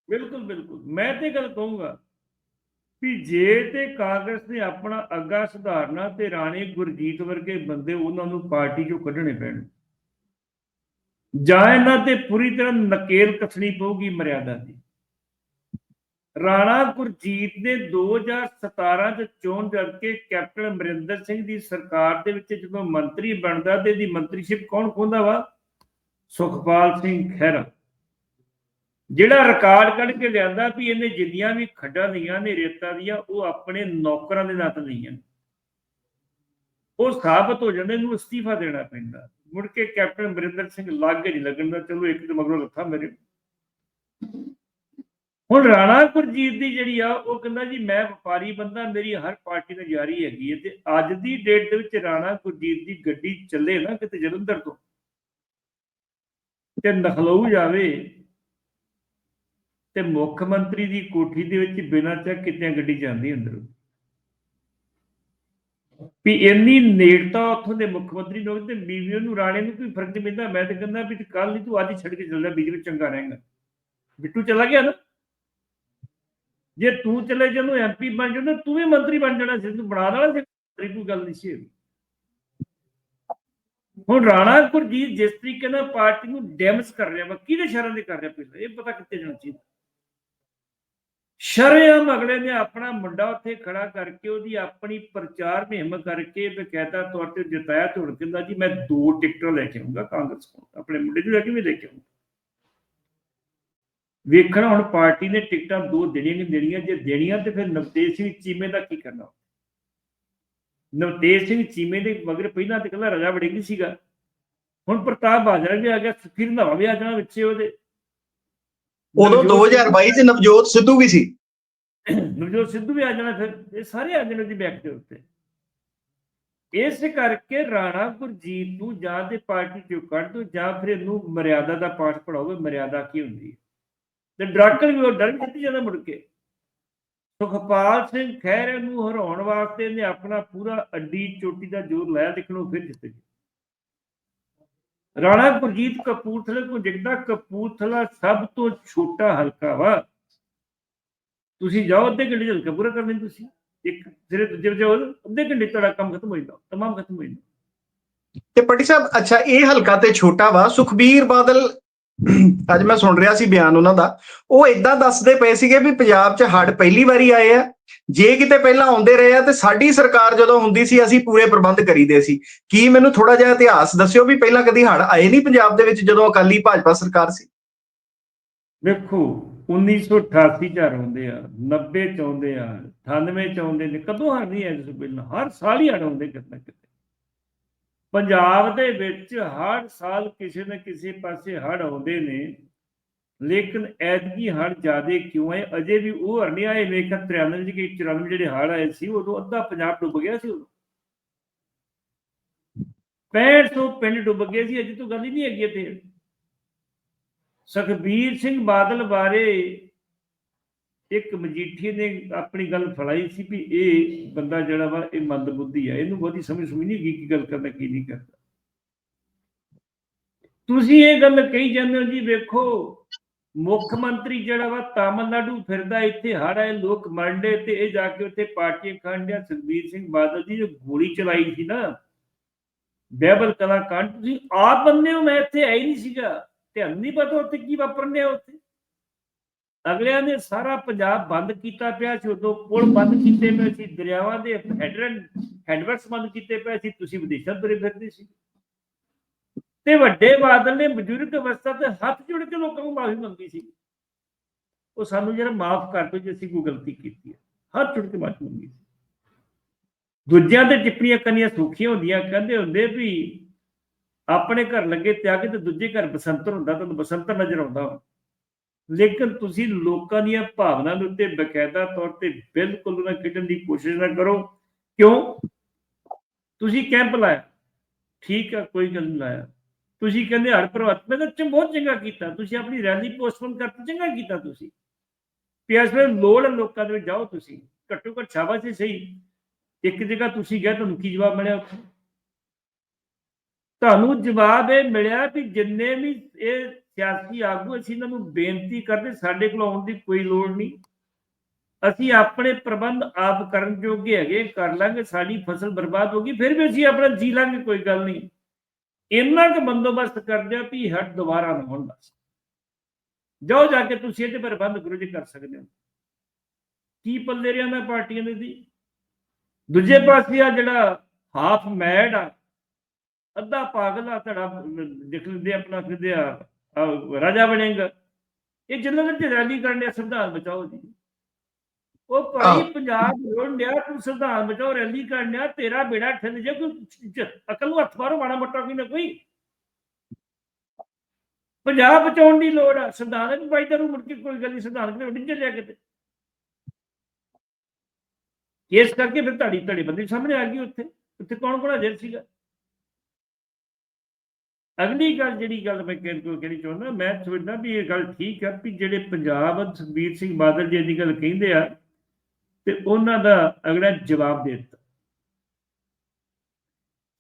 ਬਿਲਕੁਲ ਬਿਲਕੁਲ। ਮੈਂ ਤੇ ਗੱਲ ਕਹੂੰਗਾ ਵੀ ਜੇ ਤੇ ਕਾਂਗਰਸ ਨੇ ਆਪਣਾ ਅੱਗਾ ਸੁਧਾਰਨਾ ਤੇ ਰਾਣੇ ਗੁਰਜੀਤ ਵਰਗੇ ਬੰਦੇ ਉਹਨਾਂ ਨੂੰ ਪਾਰਟੀ ਚੋਂ ਕੱਢਣੇ ਪੈਣ। ਜਾਂ ਇਹਨਾਂ ਤੇ ਪੂਰੀ ਤਰ੍ਹਾਂ ਨਕੇਲ ਕੱਸਣੀ ਪਊਗੀ ਮਰਿਆਦਾ ਦੀ। ਰਾਣਾ ਗੁਰਜੀਤ ਨੇ 2017 ਚ ਚੋਣ ਲੜ ਕੇ ਕੈਪਟਨ ਅਮਰਿੰਦਰ ਸਿੰਘ ਦੀ ਸਰਕਾਰ ਦੇ ਵਿੱਚ ਜਦੋਂ ਮੰਤਰੀ ਬਣਦਾ ਤੇ ਇਹਦੀ ਮੰਤਰੀਸ਼ਿਪ ਕੌਣ ਖੋਂਦਾ ਵਾ? ਸੁਖਪਾਲ ਸਿੰਘ ਖਹਿਰਾ। ਜਿਹੜਾ ਰਿਕਾਰਡ ਕੱਢ ਕੇ ਲਿਆਂਦਾ ਵੀ ਇਹਨੇ ਜਿੰਨੀਆਂ ਵੀ ਖੱਡਾਂ ਲਈਆਂ ਨੇ ਰੇਤਾਂ ਦੀਆਂ, ਉਹ ਆਪਣੇ ਨੌਕਰਾਂ ਦੇ ਨਾਂ ਤੇ ਲਈਆਂ। ਉਹ ਸਾਬਤ ਹੋ ਜਾਂਦੇ ਨੂੰ ਅਸਤੀਫਾ ਦੇਣਾ ਪੈਂਦਾ। ਮੁੜ ਕੇ ਕੈਪਟਨ ਅਮਰਿੰਦਰ ਸਿੰਘ ਲਾਗੇ ਨਹੀਂ ਲੱਗਣ ਦਾ ਚਲੋ ਇੱਕ ਤੇ ਮਗਰੋਂ ਲੱਥਾ ਮੇਰੇ। ਹੁਣ ਰਾਣਾ ਗੁਰਜੀਤ ਦੀ ਜਿਹੜੀ ਆ, ਉਹ ਕਹਿੰਦਾ ਜੀ, ਮੈਂ ਵਪਾਰੀ ਬੰਦਾ, ਮੇਰੀ ਹਰ ਪਾਰਟੀ ਨਾਲ ਜਾਰੀ ਹੈਗੀ ਹੈ ਤੇ ਅੱਜ ਦੀ ਡੇਟ ਦੇ ਵਿੱਚ ਰਾਣਾ ਗੁਰਜੀਤ ਦੀ ਗੱਡੀ ਚੱਲੇ ਨਾ ਕਿਤੇ ਜਲੰਧਰ ਤੋਂ ਤੇ ਨਖਲਊ ਜਾਵੇ ਤੇ ਮੁੱਖ ਮੰਤਰੀ ਦੀ ਕੋਠੀ ਦੇ ਵਿੱਚ ਬਿਨਾਂ ਚੱਕ ਕਿਤੇ ਗੱਡੀ ਜਾਂਦੀ ਅੰਦਰ। ਵੀ ਇੰਨੀ ਨੇੜਤਾ ਉੱਥੋਂ ਦੇ ਮੁੱਖ ਮੰਤਰੀ ਨੂੰ ਤੇ ਬੀਵੀ ਨੂੰ, ਰਾਣੇ ਨੂੰ ਕੋਈ ਫ਼ਰਕ ਨਹੀਂ ਪੈਂਦਾ। ਮੈਂ ਤਾਂ ਕਹਿੰਦਾ ਵੀ ਕੱਲ ਨਹੀਂ ਤੂੰ ਅੱਜ ਹੀ ਛੱਡ ਕੇ ਚੱਲਦਾ ਜਾ ਚੰਗਾ ਰਹੇਗਾ। ਬਿੱਟੂ ਚਲਾ ਗਿਆ ਨਾ? ਜੇ ਤੂੰ ਚਲੇ ਜਦੋਂ ਐਮਪੀ ਬਣ ਜਾਣਾ ਤੂੰ ਵੀ ਮੰਤਰੀ ਬਣ ਜਾਣਾ ਸੀ, ਤੂੰ ਬਣਾ ਦੇਣਾ ਸੀ ਕੋਈ ਗੱਲ ਨਹੀਂ ਸੀ ਹੁਣ ਰਾਣਾ ਗੁਰਜੀਤ ਜਿਸ ਤਰੀਕੇ ਨਾਲ ਪਾਰਟੀ ਨੂੰ ਡੈਮੇਜ ਕਰ ਰਿਹਾ, ਵਾ, ਕਿਹਦੇ ਸ਼ਰਨ ਦੇ ਕਰ ਰਿਹਾ ਪਹਿਲਾਂ ਇਹ ਪਤਾ ਕਿੱਥੇ ਜਾਣਾ ਚਾਹੀਦਾ ਸ਼ਰੇਆਮ ਅਗਲੇ ਨੇ ਆਪਣਾ ਮੁੰਡਾ ਉੱਥੇ ਖੜਾ ਕਰਕੇ ਉਹਦੀ ਆਪਣੀ ਪ੍ਰਚਾਰ ਮੁਹਿੰਮ ਕਰਕੇ ਬਕਾਇਦਾ ਤੌਰ ਤੇ ਜਿਤਾਇਆ ਤੇ ਕਹਿੰਦਾ ਜੀ, ਮੈਂ ਦੋ ਟਿਕਟਾਂ ਲੈ ਕੇ ਆਉਂਗਾ ਕਾਂਗਰਸ ਕੋਲ, ਆਪਣੇ ਮੁੰਡੇ ਨੂੰ ਲੈ ਕੇ ਵੀ ਲੈ ਕੇ ਆਉਂਗਾ ਵੇਖਣਾ ਹੁਣ ਪਾਰਟੀ ਨੇ ਟਿਕਟਾਂ ਦੋ ਦੇਣੀਆਂ ਕਿ ਦੇਣੀਆਂ ਜੇ ਦੇਣੀਆਂ ਤੇ ਫਿਰ ਨਵਤੇਜ ਸਿੰਘ ਚੀਮੇ ਦਾ ਕੀ ਕਰਨਾ? ਨਵਤੇਜ ਸਿੰਘ ਚੀਮੇ ਦੇ ਮਗਰ ਪਹਿਲਾਂ ਤੇ ਕਹਿੰਦਾ ਰਜਾ ਵੜਿੰਗ ਸੀਗਾ। ਹੁਣ ਪ੍ਰਤਾਪ ਬਾਜਰਾ ਵੀ ਆ ਗਿਆ ਸੁਖੀਰ ਨਵਾਂ ਵੀ ਆ ਜਾਣਾ ਵਿੱਚੇ ਉਹਦੇ। ਉਦੋਂ ਨਵਜੋਤ 2022 ਚ ਨਵਜੋਤ ਸਿੱਧੂ ਵੀ ਸੀ। ਨਵਜੋਤ ਸਿੱਧੂ ਵੀ ਆ ਜਾਣਾ ਫਿਰ ਇਹ ਸਾਰੇ ਆ ਜਾਣੇ ਦੀ ਬੈਕ ਦੇ ਉੱਤੇ। ਇਸ ਕਰਕੇ ਰਾਣਾ ਗੁਰਜੀਤ ਨੂੰ ਜਾਂ ਤੇ ਪਾਰਟੀ ਚੋਂ ਕੱਢ ਦੋ ਜਾਂ ਫਿਰ ਇਹਨੂੰ ਮਰਿਆਦਾ ਦਾ ਪਾਠ ਪੜਾਓਗੇ ਮਰਿਆਦਾ ਕੀ ਹੁੰਦੀ ਹੈ? ਤੇ ਡਰਾਕਰ ਵੀ ਉਹ ਡਰ ਵੀ ਜਾਂਦਾ ਮੁੜ ਕੇ। ਸੁਖਪਾਲ ਸਿੰਘ ਖਹਿਰੇ ਨੂੰ ਹਰਾਉਣ ਵਾਸਤੇ ਨੇ ਆਪਣਾ ਪੂਰਾ ਅੱਡੀ ਚੋਟੀ ਦਾ ਜ਼ੋਰ ਲਾਇਆ ਲੇਕਿਨ ਉਹ ਫਿਰ ਜਿੱਤ ਗਏ ਰਾਣਾ ਗੁਰਜੀਤ ਕਪੂਰਥਲੇ ਤੋਂ ਜਿੱਦਾਂ ਕਪੂਰਥਲਾ ਸਭ ਤੋਂ ਛੋਟਾ ਹਲਕਾ ਵਾ। ਤੁਸੀਂ ਜਾਓ ਅੱਧੇ ਘੰਟੇ ਚ ਹਲਕਾ ਪੂਰਾ ਕਰ ਲੈਂਦੇ ਤੁਸੀਂ। ਇੱਕ ਸਿਰੇ ਦੂਜੇ ਜਾਓ ਅੱਧੇ ਘੰਟੇ ਤੁਹਾਡਾ ਕੰਮ ਖਤਮ ਹੋ ਜਾਂਦਾ, ਤਮਾਮ ਖਤਮ ਹੋ ਜਾਂਦਾ। ਤੇ ਪੱਟੀ ਸਾਹਿਬ, ਅੱਛਾ, ਇਹ ਹਲਕਾ ਤੇ ਛੋਟਾ ਵਾ। ਸੁਖਬੀਰ ਬਾਦਲ ਅੱਜ ਮੈਂ ਸੁਣ ਰਿਹਾ ਸੀ ਬਿਆਨ ਉਹਨਾਂ ਦਾ। ਉਹ ਇਦਾਂ ਦੱਸਦੇ ਪਏ ਸੀਗੇ ਵੀ ਪੰਜਾਬ 'ਚ ਹੜ੍ਹ ਪਹਿਲੀ ਵਾਰੀ ਆਏ ਆ। ਜੇ ਕਿਤੇ ਪਹਿਲਾਂ ਆਉਂਦੇ ਰਹੇ ਆ ਤੇ ਸਾਡੀ ਸਰਕਾਰ ਜਦੋਂ ਹੁੰਦੀ ਸੀ, ਅਸੀਂ ਪੂਰੇ ਪ੍ਰਬੰਧ ਕਰੀਦੇ ਸੀ। ਕੀ ਮੈਨੂੰ ਥੋੜਾ ਜਿਹਾ ਇਤਿਹਾਸ ਦੱਸਿਓ ਵੀ ਪਹਿਲਾਂ ਕਦੀ ਹੜ੍ਹ ਆਏ ਨਹੀਂ ਪੰਜਾਬ ਦੇ ਵਿੱਚ ਜਦੋਂ ਅਕਾਲੀ ਭਾਜਪਾ ਸਰਕਾਰ ਸੀ? ਵੇਖੋ 1988 ਚ ਆਉਂਦੇ ਆ 90 ਚ ਆਉਂਦੇ ਆ 98 ਚ ਆਉਂਦੇ ਨੇ, ਕਦੋਂ ਹੜ ਨਹੀਂ ਆਏ ਇਸ ਪਹਿਲਾਂ? ਹਰ ਸਾਲ ਹੀ ਹੜ ਆਉਂਦੇ ਕਿਤੇ ਨਾ ਕਿਤੇ। ਪੰਜਾਬ ਦੇ ਵਿੱਚ ਹਰ ਸਾਲ ਕਿਸੇ ਨਾ ਕਿਸੇ ਪਾਸੇ ਹੜ ਆਉਂਦੇ ਨੇ, ਲੇਕਿਨ ਐਤਕੀ ਹੜ ਜ਼ਿਆਦੇ ਕਿਉਂ ਆਏ ਅਜੇ ਵੀ ਉਹ ਹੜ ਨਹੀਂ ਆਏ ਵੇਖ 93 ਚ 94 ਜਿਹੜੇ ਹੜ ਆਏ ਸੀ, ਉਦੋਂ ਅੱਧਾ ਪੰਜਾਬ ਡੁੱਬ ਗਿਆ ਸੀ ਉਦੋਂ। 6500 ਪਿੰਡ ਡੁੱਬ ਗਏ ਸੀ, ਅਜੇ ਤੋਂ ਗੱਲ ਹੀ ਨਹੀਂ ਹੈਗੀ ਇੱਥੇ। ਸੁਖਬੀਰ ਸਿੰਘ ਬਾਦਲ ਬਾਰੇ ਇੱਕ ਮਜੀਠੀਏ ਨੇ ਆਪਣੀ ਗੱਲ ਫਲਾਈ ਸੀ ਵੀ ਇਹ ਬੰਦਾ ਜਿਹੜਾ ਵਾ, ਇਹ ਮੰਦਬੁੱਧੀ ਆ। ਇਹਨੂੰ ਬਹੁਤੀ ਸਮਝ ਸਮਝ ਨਹੀਂ ਗਈ ਕੀ ਗੱਲ ਕਰਨਾ ਕੀ ਨਹੀਂ ਕਰਦਾ। ਤੁਸੀਂ ਇਹ ਗੱਲ ਕਹੀ ਜਾਂਦੇ ਹੋ ਜੀ, ਵੇਖੋ, ਮੁੱਖ ਮੰਤਰੀ ਜਿਹੜਾ ਵਾ, ਤਾਮਿਲਨਾਡੂ ਫਿਰਦਾ, ਇੱਥੇ ਹੜਾ ਆਏ, ਲੋਕ ਮਰਦੇ ਤੇ ਇਹ ਜਾ ਕੇ ਉੱਥੇ ਪਾਰਟੀਆਂ ਖੰਡਿਆ ਸੁਖਬੀਰ ਸਿੰਘ ਬਾਦਲ ਜੀ ਜੋ ਗੋਲੀ ਚਲਾਈ ਸੀ ਨਾ, ਬਹਿਬਲ ਕਲਾਕਾਂਡ ਤੁਸੀਂ ਆਪ ਬੰਦੇ ਹੋ, ਮੈਂ ਇੱਥੇ ਆਈ ਨਹੀਂ ਸੀਗਾ। ਧਿਆਨ ਨਹੀਂ ਪਤਾ ਉੱਥੇ ਕੀ ਵਾਪਰਨ ਡਿਆ ਉੱਥੇ। ਅਗਲਿਆਂ ਨੇ ਸਾਰਾ ਪੰਜਾਬ ਬੰਦ ਕੀਤਾ ਪਿਆ ਸੀ, ਉਦੋਂ ਪੁਲ ਬੰਦ ਕੀਤੇ ਪਏ ਸੀ, ਦਰਿਆਵਾਂ ਦੇ ਹੈਡਰਨ ਹੈਡਵਰਕਸ ਬੰਦ ਕੀਤੇ ਪਏ ਸੀ, ਤੁਸੀਂ ਵਿਦੇਸ਼ਾਂ ਤੁਰੇ ਫਿਰਦੇ ਸੀ। ਤੇ ਵੱਡੇ ਬਾਦਲ ਨੇ ਬਜ਼ੁਰਗ ਅਵਸਥਾ ਤੇ ਹੱਥ ਜੋੜ ਕੇ ਲੋਕਾਂ ਨੂੰ ਮਾਫੀ ਮੰਗੀ ਸੀ। ਉਹ ਸਾਨੂੰ ਜਿਹੜਾ ਮਾਫ ਕਰ ਦਿਓ ਜੇ ਅਸੀਂ ਕੋਈ ਗਲਤੀ ਕੀਤੀ ਹੈ। ਹੱਥ ਜੋੜ ਕੇ ਮਾਫੀ ਮੰਗੀ ਸੀ। ਦੂਜਿਆਂ ਤੇ ਟਿੱਪਣੀਆਂ ਕਰਨੀਆਂ ਸੌਖੀਆਂ ਹੁੰਦੀਆਂ, ਕਹਿੰਦੇ ਹੁੰਦੇ ਵੀ ਆਪਣੇ ਘਰ ਲੱਗੇ ਤਿਆਗ ਤੇ ਦੂਜੇ ਘਰ ਬਸੰਤਰ ਹੁੰਦਾ ਤੁਹਾਨੂੰ ਬਸੰਤਰ ਨਜ਼ਰ ਆਉਂਦਾ। ਵਾ। ਲੇਕਿਨ ਤੁਸੀਂ ਲੋਕਾਂ ਦੀਆਂ ਭਾਵਨਾ ਦੇ ਉੱਤੇ ਬਕਾਇਦਾ ਤੌਰ ਤੇ ਬਿਲਕੁਲ ਉਹਨਾਂ ਖੇਡਣ ਦੀ ਕੋਸ਼ਿਸ਼ ਨਾ ਕਰੋ। ਕਿਉਂ? ਤੁਸੀਂ ਕੈਂਪ ਲਾਇਆ। ਠੀਕ ਆ, ਕੋਈ ਗੱਲ ਨਹੀਂ ਲਾਇਆ। ਤੁਸੀਂ ਕਹਿੰਦੇ ਹੜ ਪ੍ਰਭਾਵਿਤ, ਮੈਂ ਤਾਂ ਬਹੁਤ ਚੰਗਾ ਕੀਤਾ। ਤੁਸੀਂ ਆਪਣੀ ਰੈਲੀ ਪੋਸਟਪੋਨ ਕਰਤੀ ਚੰਗਾ ਕੀਤਾ ਤੁਸੀਂ। ਪਿਆਸ ਵੇ ਲੋੜ ਲੋਕਾਂ ਦੇ ਵਿੱਚ ਜਾਓ ਤੁਸੀਂ। ਘੱਟੋ ਘੱਟ ਸ਼ਾਬਾਸ਼ ਹੀ ਸਹੀ। ਇੱਕ ਜਗ੍ਹਾ ਤੁਸੀਂ ਗਏ, ਤੁਹਾਨੂੰ ਕੀ ਜਵਾਬ ਮਿਲਿਆ ਉੱਥੇ? ਤੁਹਾਨੂੰ ਜਵਾਬ ਇਹ ਮਿਲਿਆ ਕਿ ਜਿੰਨੇ ਵੀ ਇਹ ਸਿਆਸੀ ਆਗੂ, ਅਸੀਂ ਇਹਨਾਂ ਨੂੰ ਬੇਨਤੀ ਕਰਦੇ, ਸਾਡੇ ਕੋਲ ਆਉਣ ਦੀ ਕੋਈ ਲੋੜ ਨਹੀਂ। ਅਸੀਂ ਆਪਣੇ ਪ੍ਰਬੰਧ ਆਪ ਕਰਨ ਜੋਗੇ ਹੈਗੇ, ਕਰ ਲਾਂਗੇ, ਸਾਡੀ ਫਸਲ ਬਰਬਾਦ ਹੋ ਗਈ, ਫਿਰ ਵੀ ਅਸੀਂ ਆਪਣਾ ਜੀ ਲਾਂਗੇ, ਕੋਈ ਗੱਲ ਨਹੀਂ। ਇੰਨਾ ਕੁ ਬੰਦੋਬਸਤ ਕਰਦੇ ਆ ਵੀ ਹਟ ਦੁਬਾਰਾ ਨਾ ਹੋਣ ਬਸ। ਜਾਓ ਜਾ ਕੇ ਤੁਸੀਂ ਇਹਦੇ ਪ੍ਰਬੰਧ ਗੁਰੂ ਜੀ ਕਰ ਸਕਦੇ ਹੋ। ਕੀ ਪੱਲੇ ਰਿਆਂ ਦਾ ਪਾਰਟੀਆਂ ਦੇ ਦੀ? ਦੂਜੇ ਪਾਸੇ ਆ ਜਿਹੜਾ ਹਾਫ ਮੈਡ ਆ, ਅੱਧਾ ਪਾਗਲ ਆ, ਧੜਾ ਦਿਖ ਲੈਂਦੇ ਆਪਣਾ ਫਿਰਦੇ ਆ। ਰਾਜਾ ਬਣੇਗਾ ਇਹ ਜਿੰਨਾਂ ਦੇ ਰੈਲੀ ਕਰਨ ਦੇ ਸੰਵਿਧਾਨ ਬਚਾਓ ਜੀ। ਉਹ ਭਾਈ। ਪੰਜਾਬ ਰੋਣ ਡਿਆ ਤੂੰ ਸੰਵਿਧਾਨ ਬਚਾਓ ਰੈਲੀ ਕਰਨ ਡਿਆ ਤੇਰਾ ਬੇੜਾ ਠੱਲ ਜੇ ਕੋਈ ਅਕਲ ਨੂੰ ਹੱਥ ਮਾਰੋ ਮਾੜਾ ਮੋਟਾ ਕੋਈ ਨਾ ਕੋਈ। ਪੰਜਾਬ ਬਚਾਉਣ ਦੀ ਲੋੜ ਆ ਸੰਵਿਧਾਨ ਵਿੱਚ ਭਾਈ ਤੈਨੂੰ ਮੁੜ ਕੇ ਕੋਈ ਗੱਲ ਨਹੀਂ ਸੰਵਿਧਾਨ ਕਿਤੇ ਉੱਡ ਚੱਲਿਆ ਕਿਤੇ। ਇਸ ਕਰਕੇ ਫਿਰ ਧੜੀ ਧੜੀ ਬੰਦੀ ਸਾਹਮਣੇ ਆ ਗਈ ਉੱਥੇ। ਉੱਥੇ ਕੌਣ ਕੌਣ ਹਾਜ਼ਰ ਸੀਗਾ? ਅਗਲੀ ਗੱਲ ਜਿਹੜੀ ਗੱਲ ਮੈਂ ਕਹਿਣ ਕੋ ਕਹਿਣੀ ਚਾਹੁੰਦਾ, ਮੈਂ ਸੋਚਦਾ ਵੀ ਇਹ ਗੱਲ ਠੀਕ ਹੈ ਵੀ ਜਿਹੜੇ ਪੰਜਾਬ ਸੁਖਬੀਰ ਸਿੰਘ ਬਾਦਲ ਜੀ ਦੀ ਗੱਲ ਕਹਿੰਦੇ ਆ, ਤੇ ਉਹਨਾਂ ਦਾ ਅਗਲਾ ਜਵਾਬ ਦੇ ਦਿੱਤਾ।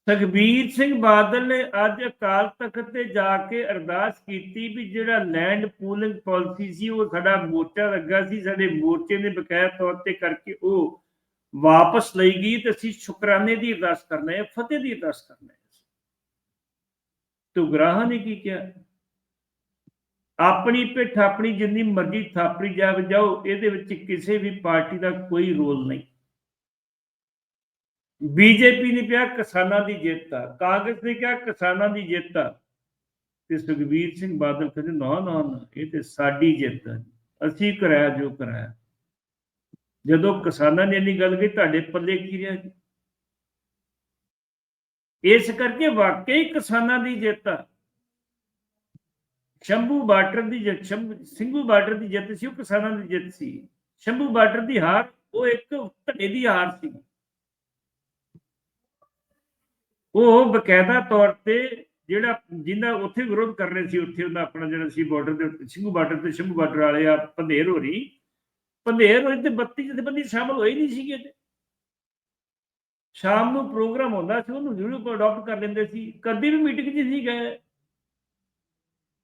ਸੁਖਬੀਰ ਸਿੰਘ ਬਾਦਲ ਨੇ ਅੱਜ ਅਕਾਲ ਤਖਤ ਤੇ ਜਾ ਕੇ ਅਰਦਾਸ ਕੀਤੀ ਵੀ ਜਿਹੜਾ ਲੈਂਡ ਪੂਲਿੰਗ ਪਾਲਿਸੀ ਸੀ, ਉਹ ਸਾਡਾ ਮੋਰਚਾ ਲੱਗਾ ਸੀ, ਸਾਡੇ ਮੋਰਚੇ ਨੇ ਬਕਾਇਆ ਤੌਰ ਤੇ ਕਰਕੇ ਉਹ ਵਾਪਸ ਲਈ ਗਈ ਤੇ ਅਸੀਂ ਸ਼ੁਕਰਾਨੇ ਦੀ ਅਰਦਾਸ ਕਰਨਾ ਹੈ, ਫਤਿਹ ਦੀ ਅਰਦਾਸ ਕਰਨਾ ਹੈ। ਤੋ ਗ੍ਰਾਹਾਂ ਨੇ ਕੀ ਕਿਹਾ? ਆਪਣੀ ਪਿੱਠ ਆਪਣੀ ਜਿੰਨੀ ਮਰਜ਼ੀ ਥਾਪੜੀ ਜਾ ਜਾਓ, ਇਹਦੇ ਵਿੱਚ ਕਿਸੇ ਵੀ ਪਾਰਟੀ ਦਾ ਕੋਈ ਰੋਲ ਨਹੀਂ। ਬੀਜੇਪੀ ਨੇ ਕਿਹਾ, ਕਿਸਾਨਾਂ ਦੀ ਜਿੱਤ ਆ। ਕਾਂਗਰਸ ਨੇ ਕਿਹਾ, ਕਿਸਾਨਾਂ ਦੀ ਜਿੱਤ ਆ। ਤੇ ਸੁਖਬੀਰ ਸਿੰਘ ਬਾਦਲ ਕਹਿੰਦੇ, ਨਾ ਨਾ ਨਾ, ਇਹ ਤੇ ਸਾਡੀ ਜਿੱਤ ਆ। ਅਸੀਂ ਕਰਾਇਆ ਜੋ ਕਰਾਇਆ। ਜਦੋਂ ਕਿਸਾਨਾਂ ਨੇ ਇੰਨੀ ਗੱਲ ਕਹੀ, ਤੁਹਾਡੇ ਪੱਲੇ ਕੀ ਰਿਹਾ ਜੀ? ਇਸ ਕਰਕੇ ਵਾਕਈ ਕਿਸਾਨਾਂ ਦੀ ਜਿੱਤ ਆ। ਸ਼ੰਭੂ ਬਾਰਡਰ ਦੀ ਜਿੱਤ, ਸ਼ੰਭੂ, ਸਿੰਘੂ ਬਾਰਡਰ ਦੀ ਜਿੱਤ ਸੀ, ਉਹ ਕਿਸਾਨਾਂ ਦੀ ਜਿੱਤ ਸੀ। ਸ਼ੰਭੂ ਬਾਰਡਰ ਦੀ ਹਾਰ, ਉਹ ਇੱਕ ਧੜੇ ਦੀ ਹਾਰ ਸੀ। ਉਹ ਬਕਾਇਦਾ ਤੌਰ ਤੇ ਜਿਹੜਾ ਜਿੰਨਾ ਉੱਥੇ ਵਿਰੋਧ ਕਰ ਰਹੇ ਸੀ, ਉੱਥੇ ਉਹਦਾ ਆਪਣਾ ਜਿਹੜਾ ਸੀ ਬਾਰਡਰ ਦੇ ਉੱਤੇ, ਸਿੰਘੂ ਬਾਰਡਰ ਤੇ ਸ਼ੰਭੂ ਬਾਰਡਰ ਵਾਲੇ ਆ, ਪੰਧੇਰ ਹੋ ਰਹੀ ਪੰਧੇਰ ਹੋਰੀ ਤੇ 32 ਜਥੇਬੰਦੀ ਸ਼ਾਮਲ ਹੋਈ ਨਹੀਂ ਸੀਗੇ ਤੇ ਸ਼ਾਮ ਨੂੰ ਪ੍ਰੋਗਰਾਮ ਹੁੰਦਾ ਸੀ, ਉਹਨੂੰ ਵੀਡੀਓ ਕੋ ਅਡਾਪਟ ਕਰ ਲੈਂਦੇ ਸੀ। ਕਦੀ ਵੀ ਮੀਟਿੰਗ 'ਚ ਸੀ ਗਏ।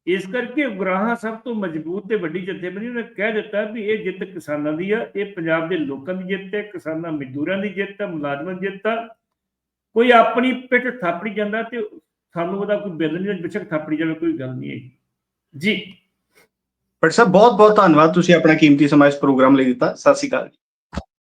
ਇਸ ਕਰਕੇ ਉਗਰਾਹਾਂ ਸਭ ਤੋਂ ਮਜ਼ਬੂਤ ਤੇ ਵੱਡੀ ਜਥੇਬੰਦੀ ਨੇ ਕਹਿ ਦਿੱਤਾ ਵੀ ਇਹ ਜਿੱਤ ਕਿਸਾਨਾਂ ਦੀ ਆ। ਇਹ ਪੰਜਾਬ ਦੇ ਲੋਕਾਂ ਦੀ ਜਿੱਤ ਹੈ, ਕਿਸਾਨਾਂ ਮਜ਼ਦੂਰਾਂ ਦੀ ਜਿੱਤ ਹੈ ਮੁਲਾਜ਼ਮਾਂ ਦੀ ਜਿੱਤ ਆ। ਕੋਈ ਆਪਣੀ ਪਿੱਠ ਥਾਪੜੀ ਜਾਂਦਾ ਤੇ ਸਾਨੂੰ ਉਹਦਾ ਕੋਈ ਬਿੱਲ ਨਹੀਂ, ਬਿਸ਼ਕ ਥਾਪੜੀ ਜਾਵੇ, ਕੋਈ ਗੱਲ ਨਹੀਂ ਹੈ ਜੀ। ਪਰ ਸਾਹਿਬ ਬਹੁਤ ਬਹੁਤ ਧੰਨਵਾਦ। ਤੁਸੀਂ ਆਪਣਾ ਕੀਮਤੀ ਸਮਾਂ ਇਸ ਪ੍ਰੋਗਰਾਮ ਲਈ ਦਿੱਤਾ। ਸਤਿ ਸ਼੍ਰੀ ਅਕਾਲ